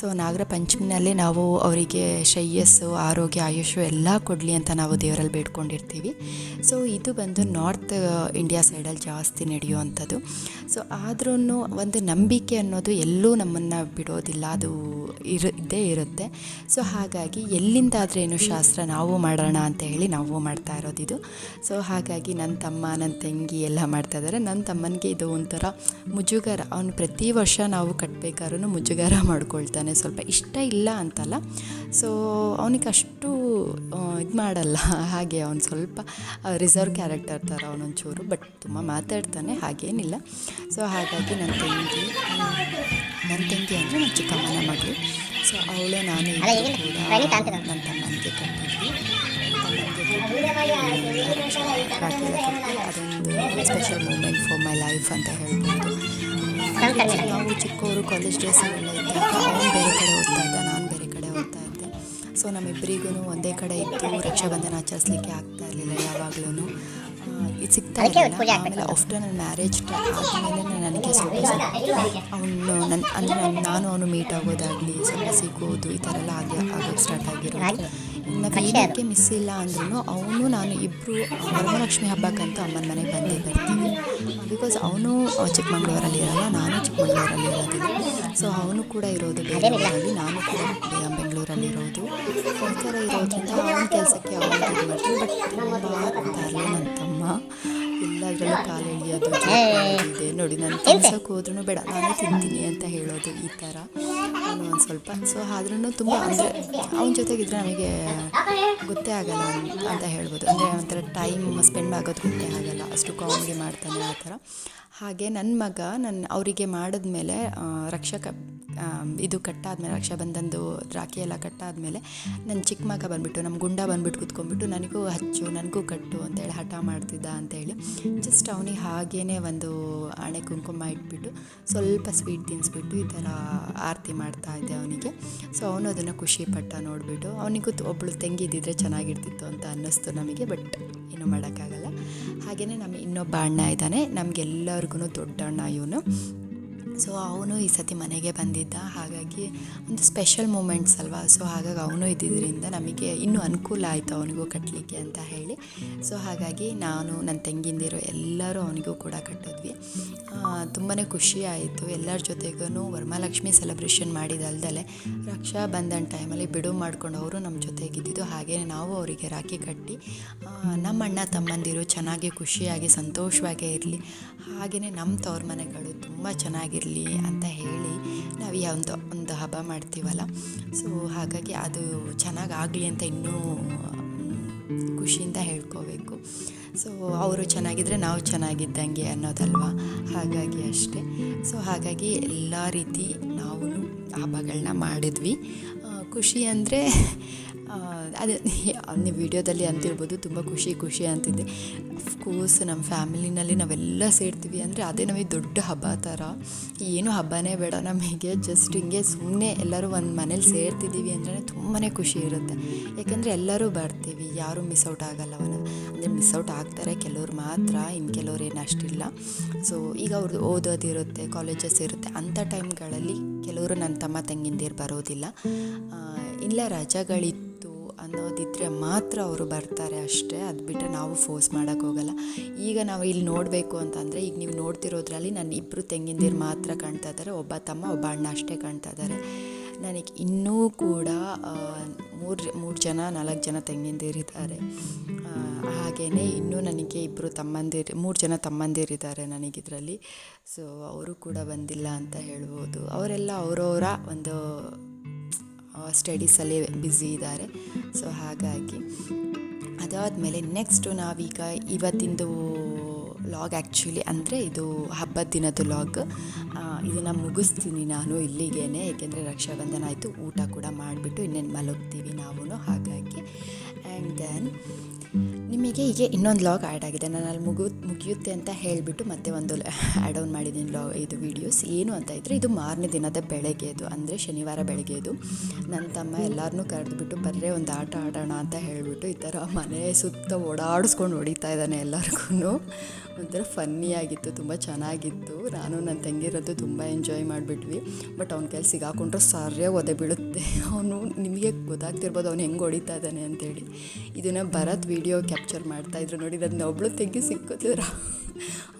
ಸೊ ನಾಗರ ಪಂಚಮಿನಲ್ಲಿ ನಾವು ಅವರಿಗೆ ಶ್ರೇಯಸ್ಸು, ಆರೋಗ್ಯ ಆಯುಷು ಎಲ್ಲ ಕೊಡಲಿ ಅಂತ ನಾವು ದೇವರಲ್ಲಿ ಬೇಡ್ಕೊಂಡಿರ್ತೀವಿ. ಸೊ ಇದು ಬಂದು ನಾರ್ತ್ ಇಂಡಿಯಾ ಸೈಡಲ್ಲಿ ಜಾಸ್ತಿ ನಡೆಯುವಂಥದ್ದು. ಸೊ ಆದ್ರೂ ಒಂದು ನಂಬಿಕೆ ಅನ್ನೋದು ಎಲ್ಲೂ ನಮ್ಮನ್ನು ಬಿಡೋದಿಲ್ಲ, ಅದು ಇರು, ಇದ್ದೇ ಇರುತ್ತೆ. ಸೊ ಹಾಗಾಗಿ ಎಲ್ಲಿಂದಾದ್ರೇನು ಶಾಸ್ತ್ರ ನಾವು ಮಾಡೋಣ ಅಂತ ಹೇಳಿ ನಾವು ಮಾಡ್ತಾ ಇರೋದಿದು ಸೊ ಹಾಗಾಗಿ ನನ್ನ ತಮ್ಮ ನನ್ನ ತಂಗಿ ಎಲ್ಲ ಮಾಡ್ತಾ ಇದ್ದಾರೆ ನನ್ನ ತಮ್ಮನಿಗೆ ಇದು ಒಂಥರ ಮುಜುಗರ, ಅವನು ಪ್ರತಿ ವರ್ಷ ನಾವು ಕಟ್ಟಬೇಕಾದ್ರೂ ಮುಜುಗರ ಮಾಡ್ಕೊಳ್ತಾನೆ ಸ್ವಲ್ಪ. ಇಷ್ಟ ಇಲ್ಲ ಅಂತಲ್ಲ. ಸೊ ಅವನಿಗೆ ಅಷ್ಟು ಇದು ಮಾಡಲ್ಲ. ಹಾಗೆ ಅವನು ಸ್ವಲ್ಪ ರಿಸರ್ವ್ ಕ್ಯಾರೆಕ್ಟರ್ ಥರ ಅವನೊಂಚೂರು ಬಟ್ ತುಂಬ ಮಾತಾಡ್ತಾನೆ, ಹಾಗೇನಿಲ್ಲ. ಸೊ ಹಾಗಾಗಿ ನನ್ನ ತಂಗಿ ನನ್ನ ತಂಗಿ ಅಂದರೆ ನನ್ನ ಚಿಕ್ಕಮ್ಮನ ಮಗಳು. ಸೊ ಅವಳು ನಾನು ಕೂಡ ನನ್ನ ತಮ್ಮನಿಗೆ ಕಟ್ಟಿದ್ವಿ. ಅದೊಂದು special moment for my life ಅಂತ ಹೇಳ್ಬೋದು. ನಾವು ಚಿಕ್ಕವರು ಕಾಲೇಜ್ ಡೇಸಲ್ಲೆಲ್ಲ ಇದ್ದಾಗ ಅವನು ಬೇರೆ ಕಡೆ ಓದ್ತಾ ಇದ್ದ ನಾನು ಬೇರೆ ಕಡೆ ಓದ್ತಾ ಇದ್ದೆ. ಸೊ ನಮ್ಮಿಬ್ಬರಿಗೂ ಒಂದೇ ಕಡೆ ಇತ್ತು. ರಕ್ಷಾಬಂಧನ ಆಚರಿಸ್ಲಿಕ್ಕೆ ಆಗ್ತಾ ಇರಲಿಲ್ಲ ಯಾವಾಗ್ಲೂ ಸಿಗ್ತಾ ಇರಲಿಲ್ಲ ಆಮೇಲೆ ಆಫ್ಟರ್ ನನ್ನ ಮ್ಯಾರೇಜ್ ಆದಮೇಲೆ ನನಗೆ ಸ್ವಲ್ಪ ಅವನು ನನ್ನ ಅಂದರೆ ನಾನು ಅವನು ಮೀಟ್ ಆಗೋದಾಗಲಿ ಸ್ವಲ್ಪ ಸಿಗೋದು ಈ ಥರ ಎಲ್ಲ ಆಗಿ ಆಗೋಕ್ಕೆ ಸ್ಟಾರ್ಟ್ ಆಗಿರೋದು. ಇನ್ನು ಏನಕ್ಕೆ ಮಿಸ್ ಇಲ್ಲ ಅಂದ್ರೂ ಅವನು ನಾನು ಇಬ್ಬರು ವರಮಹಾಲಕ್ಷ್ಮಿ ಹಬ್ಬಕ್ಕಂತೂ ಅಮ್ಮನ ಮನೆಗೆ ಬಂದೇ ಬರ್ತೀವಿ ಬಿಕಾಸ್ ಅವನು ಚಿಕ್ಕಮಂಗ್ಳೂರಲ್ಲಿ ಇರಲ್ಲ, ನಾನು ಚಿಕ್ಕಮಂಗ್ಳೂರಲ್ಲಿ ಇರೋದಿಲ್ಲ. ಸೊ ಅವನು ಕೂಡ ಇರೋದು ಬೇರೆ ಊರಲ್ಲಿ, ನಾನು ಕೂಡ ಬೆಂಗಳೂರಲ್ಲಿ ಇರೋದು. ಆ ಥರ ಇರೋದ್ರಿಂದ ಅವನ ಕೆಲಸಕ್ಕೆ ಅವನು ಇದು ಮಾಡ್ತೀನಿ. ಬಟ್ ತುಂಬ ನನ್ನ ತಮ್ಮ ಎಲ್ಲದರಲ್ಲೂ ಕಾಲು ಎಳಿಯೋದು ಇದೆ ನೋಡಿ. ನಾನು ಕೆಲಸಕ್ಕೆ ಹೋದ್ರೂ ಬೇಡ, ನಾನು ತಿಂತೀನಿ ಅಂತ ಹೇಳೋದು ಈ ಥರ. ಅವನು ಒಂದು ಸ್ವಲ್ಪ. ಸೊ ಆದ್ರೂ ತುಂಬ ಅಂದರೆ ಅವನ ಜೊತೆಗಿದ್ರೆ ನನಗೆ ಗೊತ್ತೇ ಆಗಲ್ಲ ಅಂತ ಹೇಳ್ಬೋದು. ಅಂದರೆ ಒಂಥರ ಟೈಮ್ ಸ್ಪೆಂಡ್ ಆಗೋದು ಗೊತ್ತೇ ಆಗಲ್ಲ ಅಷ್ಟು ಕಾಮಿಡಿ ಮಾಡ್ತಾನೆ ಆ ಥರ. ಹಾಗೆ ನನ್ನ ಮಗ ನನ್ನ ಅವರಿಗೆ ಮಾಡಿದ್ಮೇಲೆ ಮೇಲೆ ರಕ್ಷಕ ಇದು ಕಟ್ಟಾದ್ಮೇಲೆ, ರಕ್ಷಾಬಂಧನದು ರಾಖಿ ಎಲ್ಲ ಕಟ್ಟಾದ್ಮೇಲೆ ನನ್ನ ಚಿಕ್ಕ ಮಗ ಬಂದುಬಿಟ್ಟು ನಮ್ಮ ಗುಂಡ ಬಂದುಬಿಟ್ಟು ಕುತ್ಕೊಂಡ್ಬಿಟ್ಟು ನನಗೂ ಹಚ್ಚು, ನನಗೂ ಕಟ್ಟು ಅಂತೇಳಿ ಹಠ ಮಾಡ್ತಿದ್ದ ಅಂತೇಳಿ ಜಸ್ಟ್ ಅವನಿಗೆ ಹಾಗೇ ಒಂದು ಹಣೆ ಕುಂಕುಮ ಇಟ್ಬಿಟ್ಟು ಸ್ವಲ್ಪ ಸ್ವೀಟ್ ತಿನ್ನಿಸ್ಬಿಟ್ಟು ಈ ಥರ ಆರತಿ ಮಾಡ್ತಾ ಇದ್ದೆ ಅವನಿಗೆ. ಸೊ ಅವನು ಅದನ್ನು ಖುಷಿಪಟ್ಟ ನೋಡಿಬಿಟ್ಟು, ಅವನಿಗೂ ಒಬ್ಬಳು ತೆಂಗಿದ್ದಿದ್ರೆ ಚೆನ್ನಾಗಿರ್ತಿತ್ತು ಅಂತ ಅನ್ನಿಸ್ತು ನಮಗೆ ಬಟ್ ಏನೂ ಮಾಡೋಕ್ಕಾಗಲ್ಲ. ಹಾಗೆಯೇ ನಮ್ಮ ಇನ್ನೊಬ್ಬ ಅಣ್ಣ ಇದ್ದಾನೆ ನಮಗೆಲ್ಲರಿಗೂ ದೊಡ್ಡ ಅಣ್ಣ ಇವನು. ಸೊ ಅವನು ಈ ಸತಿ ಮನೆಗೆ ಬಂದಿದ್ದ. ಹಾಗಾಗಿ ಒಂದು ಸ್ಪೆಷಲ್ ಮೂಮೆಂಟ್ಸ್ ಅಲ್ವಾ? ಸೊ ಹಾಗಾಗಿ ಅವನು ಇದ್ದಿದ್ದರಿಂದ ನಮಗೆ ಇನ್ನೂ ಅನುಕೂಲ ಆಯಿತು ಅವನಿಗೂ ಕಟ್ಟಲಿಕ್ಕೆ ಅಂತ ಹೇಳಿ. ಸೊ ಹಾಗಾಗಿ ನಾನು, ನನ್ನ ತಂಗಿಂದಿರೋ ಎಲ್ಲರೂ ಅವನಿಗೂ ಕೂಡ ಕಟ್ಟಿದ್ವಿ. ತುಂಬಾ ಖುಷಿ ಆಯಿತು. ಎಲ್ಲರ ಜೊತೆಗೂ ವರಮಹಾಲಕ್ಷ್ಮಿ ಸೆಲೆಬ್ರೇಷನ್ ಮಾಡಿದಲ್ದಲೆ ರಕ್ಷಾ ಬಂಧನ್ ಟೈಮಲ್ಲಿ ಬಿಡು ಮಾಡ್ಕೊಂಡು ಅವರು ನಮ್ಮ ಜೊತೆಗಿದ್ದಿದ್ದು. ಹಾಗೆಯೇ ನಾವು ಅವರಿಗೆ ರಾಖಿ ಕಟ್ಟಿ ನಮ್ಮ ಅಣ್ಣ ತಮ್ಮಂದಿರು ಚೆನ್ನಾಗಿ ಖುಷಿಯಾಗಿ ಸಂತೋಷವಾಗೇ ಇರಲಿ. ಹಾಗೆಯೇ ನಮ್ಮ ತವ್ರ ಮನೆಗಳು ತುಂಬ ಚೆನ್ನಾಗಿರಲಿ ಅಂತ ಹೇಳಿ ನಾವು ಯಾವೊಂದು ಒಂದು ಹಬ್ಬ ಮಾಡ್ತೀವಲ್ಲ. ಸೊ ಹಾಗಾಗಿ ಅದು ಚೆನ್ನಾಗಾಗಲಿ ಅಂತ ಇನ್ನೂ ಖುಷಿಯಿಂದ ಹೇಳ್ಕೋಬೇಕು. ಸೊ ಅವರು ಚೆನ್ನಾಗಿದ್ದರೆ ನಾವು ಚೆನ್ನಾಗಿದ್ದಂಗೆ ಅನ್ನೋದಲ್ವಾ? ಹಾಗಾಗಿ ಅಷ್ಟೇ. ಸೊ ಹಾಗಾಗಿ ಎಲ್ಲ ರೀತಿ ನಾವು ಹಬ್ಬಗಳನ್ನ ಮಾಡಿದ್ವಿ. ಖುಷಿ ಅಂದರೆ ಅದು ನೀವು ವಿಡಿಯೋದಲ್ಲಿ ಅಂತಿರ್ಬೋದು, ತುಂಬ ಖುಷಿ ಖುಷಿ ಅಂತಿದ್ದೆ ಅಫ್ಕೋರ್ಸ್ ನಮ್ಮ ಫ್ಯಾಮಿಲಿನಲ್ಲಿ ನಾವೆಲ್ಲ ಸೇರ್ತೀವಿ ಅಂದರೆ ಅದೇ ನಮಗೆ ದೊಡ್ಡ ಹಬ್ಬ ಥರ. ಏನು ಹಬ್ಬನೇ ಬೇಡ ನಮಗೆ ಜಸ್ಟ್ ಹಿಂಗೆ ಸುಮ್ಮನೆ ಎಲ್ಲರೂ ಒಂದು ಮನೇಲಿ ಸೇರ್ತಿದ್ದೀವಿ ಅಂದ್ರೆ ತುಂಬಾ ಖುಷಿ ಇರುತ್ತೆ. ಯಾಕೆಂದರೆ ಎಲ್ಲರೂ ಬರ್ತೀವಿ, ಯಾರೂ ಮಿಸ್ ಔಟ್ ಆಗಲ್ಲವನ ಅಂದರೆ ಮಿಸ್ ಔಟ್ ಆಗ್ತಾರೆ, ಕೆಲವ್ರು ಮಾತ್ರ ಇನ್ನು ಕೆಲವ್ರು ಏನು ಅಷ್ಟಿಲ್ಲ. ಸೊ ಈಗ ಅವ್ರದ್ದು ಓದೋದಿರುತ್ತೆ ಕಾಲೇಜಸ್ ಇರುತ್ತೆ, ಅಂಥ ಟೈಮ್ಗಳಲ್ಲಿ ಕೆಲವರು ನನ್ನ ತಮ್ಮ ತಂಗಿಂದಿರು ಬರೋದಿಲ್ಲ. ಇಲ್ಲ ರಜಗಳಿತ್ತು ಅನ್ನೋದಿದ್ದರೆ ಮಾತ್ರ ಅವರು ಬರ್ತಾರೆ ಅಷ್ಟೇ. ಅದು ಬಿಟ್ಟರೆ ನಾವು ಫೋರ್ಸ್ ಮಾಡೋಕ್ಕೆ ಹೋಗಲ್ಲ. ಈಗ ನಾವು ಇಲ್ಲಿ ನೋಡಬೇಕು ಅಂತಂದರೆ, ಈಗ ನೀವು ನೋಡ್ತಿರೋದ್ರಲ್ಲಿ ನನ್ನ ಇಬ್ಬರು ತೆಂಗಿಂದಿರು ಮಾತ್ರ ಕಾಣ್ತಾ ಇದ್ದಾರೆ ಒಬ್ಬ ತಮ್ಮ, ಒಬ್ಬ ಅಣ್ಣ ಅಷ್ಟೇ ಕಾಣ್ತಾ ಇದ್ದಾರೆ ನನಗೆ ಇನ್ನೂ ಕೂಡ ಮೂರು ಮೂರು ಜನ, ನಾಲ್ಕು ಜನ ತೆಂಗಿಂದಿರಿದ್ದಾರೆ ಹಾಗೆಯೇ ಇನ್ನೂ ನನಗೆ ಇಬ್ಬರು ತಮ್ಮಂದಿರು, ಮೂರು ಜನ ತಮ್ಮಂದಿರಿದ್ದಾರೆ ನನಗಿದರಲ್ಲಿ ಸೊ ಅವರು ಕೂಡ ಬಂದಿಲ್ಲ ಅಂತ ಹೇಳ್ಬೋದು. ಅವರೆಲ್ಲ ಅವರವರ ಒಂದು ಸ್ಟಡೀಸಲ್ಲಿ ಬ್ಯುಸಿ ಇದ್ದಾರೆ. ಸೊ ಹಾಗಾಗಿ ಅದಾದಮೇಲೆ ನೆಕ್ಸ್ಟು ನಾವೀಗ ಇವತ್ತಿಂದು ಲಾಗ್ ಆ್ಯಕ್ಚುಲಿ ಅಂದರೆ ಇದು ಹಬ್ಬದ ದಿನದ ಲಾಗ್ ಇದನ್ನು ಮುಗಿಸ್ತೀನಿ ನಾನು ಇಲ್ಲಿಗೇನೆ, ಏಕೆಂದರೆ ರಕ್ಷಾಬಂಧನ ಆಯಿತು, ಊಟ ಕೂಡ ಮಾಡಿಬಿಟ್ಟು ಇನ್ನೇನು ಮಲಗ್ತೀವಿ ನಾವು ಹಾಗಾಗಿ. ಆ್ಯಂಡ್ ದೆನ್ ನಿಮಗೆ ಹೀಗೆ ಇನ್ನೊಂದು ಲಾಗ್ ಆ್ಯಡ್ ಆಗಿದೆ. ನಾನು ಅಲ್ಲಿ ಮುಗು ಮುಗಿಯುತ್ತೆ ಅಂತ ಹೇಳಿಬಿಟ್ಟು ಮತ್ತೆ ಒಂದು ಆ್ಯಡ್ ಆನ್ ಮಾಡಿದ್ದೀನಿ ಲಾ ಇದು ವೀಡಿಯೋಸ್ ಏನು ಅಂತ ಇದ್ದರೆ ಇದು ಮಾರನೇ ದಿನದ ಬೆಳಗ್ಗೆದು ಅಂದರೆ ಶನಿವಾರ ಬೆಳಗ್ಗೆದು. ನನ್ನ ತಮ್ಮ ಎಲ್ಲರನ್ನೂ ಕರೆದುಬಿಟ್ಟು ಬರ್ರೆ ಒಂದು ಆಟ ಆಡೋಣ ಅಂತ ಹೇಳಿಬಿಟ್ಟು ಈ ಥರ ಮನೆ ಸುತ್ತ ಓಡಾಡಿಸ್ಕೊಂಡು ಹೊಡಿತಾ ಇದ್ದಾನೆ ಎಲ್ಲರಿಗೂ ಒಂಥರ ಫನ್ನಿಯಾಗಿತ್ತು ತುಂಬ ಚೆನ್ನಾಗಿತ್ತು. ನಾನು ನನ್ನ ತಂಗಿರೋದು ತುಂಬ ಎಂಜಾಯ್ ಮಾಡಿಬಿಟ್ವಿ. ಬಟ್ ಅವ್ನ ಕೈಲಿ ಸಿಗಾಕೊಂಡ್ರೆ ಸರಿಯಾಗಿ ಒದೆ ಬೀಳುತ್ತೆ. ಅವನು ನಿಮಗೆ ಗೊತ್ತಾಗ್ತಿರ್ಬೋದು ಅವ್ನು ಹೆಂಗೆ ಹೊಡಿತಾ ಇದ್ದಾನೆ ಅಂತೇಳಿ. ಇದನ್ನು ಭರತ್ ವಿಡಿಯೋ ಕ್ಯಾಪ್ಚರ್ ಮಾಡ್ತಾಯಿದ್ರು ನೋಡಿ ನನ್ನ ಒಬ್ಳು ತೆಗಿ ಸಿಕ್ಕಿದ್ರ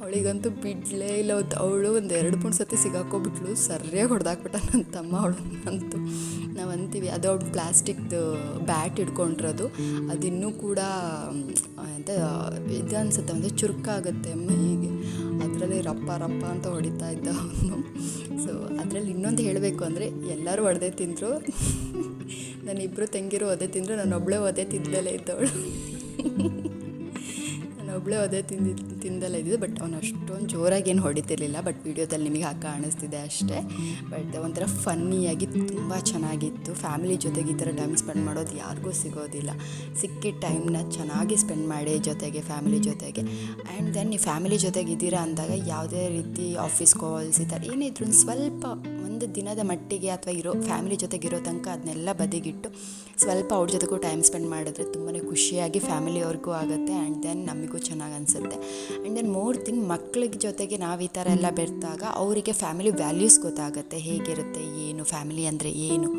ಅವಳಿಗಂತೂ ಬಿಡಲೇ ಇಲ್ಲ. ಅವಳು ಒಂದು ಎರಡು ಮೂರು ಸತಿ ಸಿಗಾಕೋಬಿಟ್ಲು. ಸರಿಯಾಗಿ ಹೊಡೆದಾಕ್ಬಿಟ್ಟ ನನ್ನ ತಮ್ಮ ಅವಳು ಅಂತೂ. ನಾವು ಅಂತೀವಿ, ಅದು ಅವ್ಳು ಪ್ಲಾಸ್ಟಿಕ್ದು ಬ್ಯಾಟ್ ಹಿಡ್ಕೊಂಡಿರೋದು. ಅದಿನ್ನೂ ಕೂಡ ಅಂತ ಇದು ಅನಿಸುತ್ತೆ ಅಂದರೆ ಚುರುಕಾಗುತ್ತೆ ಮೈಗೆ ಅದರಲ್ಲಿ ರಪ್ಪ ರಪ್ಪ ಅಂತ ಹೊಡಿತಾ ಇದ್ದ ಅವನು. ಸೊ ಅದರಲ್ಲಿ ಇನ್ನೊಂದು ಹೇಳಬೇಕು ಅಂದರೆ, ಎಲ್ಲರೂ ಒಡೆದೇ ತಿಂದರು. ನನ್ನ ಇಬ್ಬರು ತಂಗಿರು ಒದೆ ತಿಂದರು, ನಾನು ಒಬ್ಬಳೇ ಒದೆ ತಿಂದಲೇ ಇದ್ದವಳು. ಒಬ್ಬಳೇ ಅದೇ ತಿಂದ ತಿಂದಲೇ ಇದ್ದಿದ್ದು ಬಟ್ ಅವನು ಅಷ್ಟೊಂದು ಜೋರಾಗಿ ಏನು ಹೊಡಿತಿರ್ಲಿಲ್ಲ ಬಟ್ ವೀಡಿಯೋದಲ್ಲಿ ನಿಮಗೆ ಹಾಕಿ ಕಾಣಿಸ್ತಿದೆ ಅಷ್ಟೇ. ಬಟ್ ಒಂಥರ ಫನ್ನಿಯಾಗಿ ತುಂಬ ಚೆನ್ನಾಗಿತ್ತು. ಫ್ಯಾಮಿಲಿ ಜೊತೆಗೆ ಈ ಥರ ಟೈಮ್ ಸ್ಪೆಂಡ್ ಮಾಡೋದು ಯಾರಿಗೂ ಸಿಗೋದಿಲ್ಲ. ಸಿಕ್ಕಿದ ಟೈಮ್ನ ಚೆನ್ನಾಗಿ ಸ್ಪೆಂಡ್ ಮಾಡಿ ಜೊತೆಗೆ ಫ್ಯಾಮಿಲಿ ಜೊತೆಗೆ. ಆ್ಯಂಡ್ ದೆನ್ ನೀವು ಫ್ಯಾಮಿಲಿ ಜೊತೆಗೆ ಇದ್ದೀರಾ ಅಂದಾಗ ಯಾವುದೇ ರೀತಿ ಆಫೀಸ್ ಕಾಲ್ಸ್ ಈ ಥರ ಏನಿದ್ರು ಸ್ವಲ್ಪ ಒಂದು ದಿನದ ಮಟ್ಟಿಗೆ ಅಥವಾ ಇರೋ ಫ್ಯಾಮಿಲಿ ಜೊತೆಗೆ ಇರೋ ತನಕ ಅದನ್ನೆಲ್ಲ ಬದಿಗಿಟ್ಟು ಸ್ವಲ್ಪ ಅವ್ರ ಜೊತೆಗೂ ಟೈಮ್ ಸ್ಪೆಂಡ್ ಮಾಡಿದ್ರೆ ತುಂಬಾ ಖುಷಿಯಾಗಿ ಫ್ಯಾಮಿಲಿಯವ್ರಿಗೂ ಆಗುತ್ತೆ. ಆ್ಯಂಡ್ ದೆನ್ ನಮಗೂ ಚೆನ್ನಾಗಿ ಅನಿಸುತ್ತೆ ಆ್ಯಂಡ್ ದೆನ್ ಮೋರ್ ಥಿಂಗ್ ಮಕ್ಳಿಗೆ ಜೊತೆಗೆ ನಾವು ಈ ಥರ ಎಲ್ಲ ಬೆರೆತಾಗ ಅವರಿಗೆ ಫ್ಯಾಮಿಲಿ ವ್ಯಾಲ್ಯೂಸ್ ಗೊತ್ತಾಗುತ್ತೆ. ಹೇಗಿರುತ್ತೆ, ಏನು ಫ್ಯಾಮಿಲಿ ಅಂದರೆ ಏನು?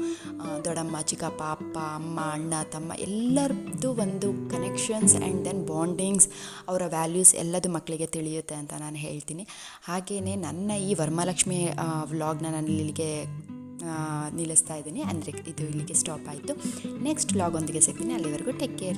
ದೊಡ್ಡಮ್ಮ, ಚಿಕ್ಕಪ್ಪ, ಅಪ್ಪ, ಅಮ್ಮ, ಅಣ್ಣ, ತಮ್ಮ ಎಲ್ಲರದ್ದು ಒಂದು ಕನೆಕ್ಷನ್ಸ್ ಆ್ಯಂಡ್ ದೆನ್ ಬಾಂಡಿಂಗ್ಸ್ ಅವರ ವ್ಯಾಲ್ಯೂಸ್ ಎಲ್ಲದು ಮಕ್ಕಳಿಗೆ ತಿಳಿಯುತ್ತೆ ಅಂತ ನಾನು ಹೇಳ್ತೀನಿ. ಹಾಗೆಯೇ ನನ್ನ ಈ ವರಮಹಾಲಕ್ಷ್ಮಿ ವ್ಲಾಗ್ನ ನಾನು ಇಲ್ಲಿಗೆ ನಿಲ್ಲಿಸ್ತಾ ಇದ್ದೀನಿ. ಅಂದರೆ ಇದು ಇಲ್ಲಿಗೆ ಸ್ಟಾಪ್ ಆಯಿತು. ನೆಕ್ಸ್ಟ್ ವ್ಲಾಗ್ ಒಂದಿಗೆ ಸಿಗ್ತೀನಿ. ಅಲ್ಲಿವರೆಗೂ ಟೇಕ್ ಕೇರ್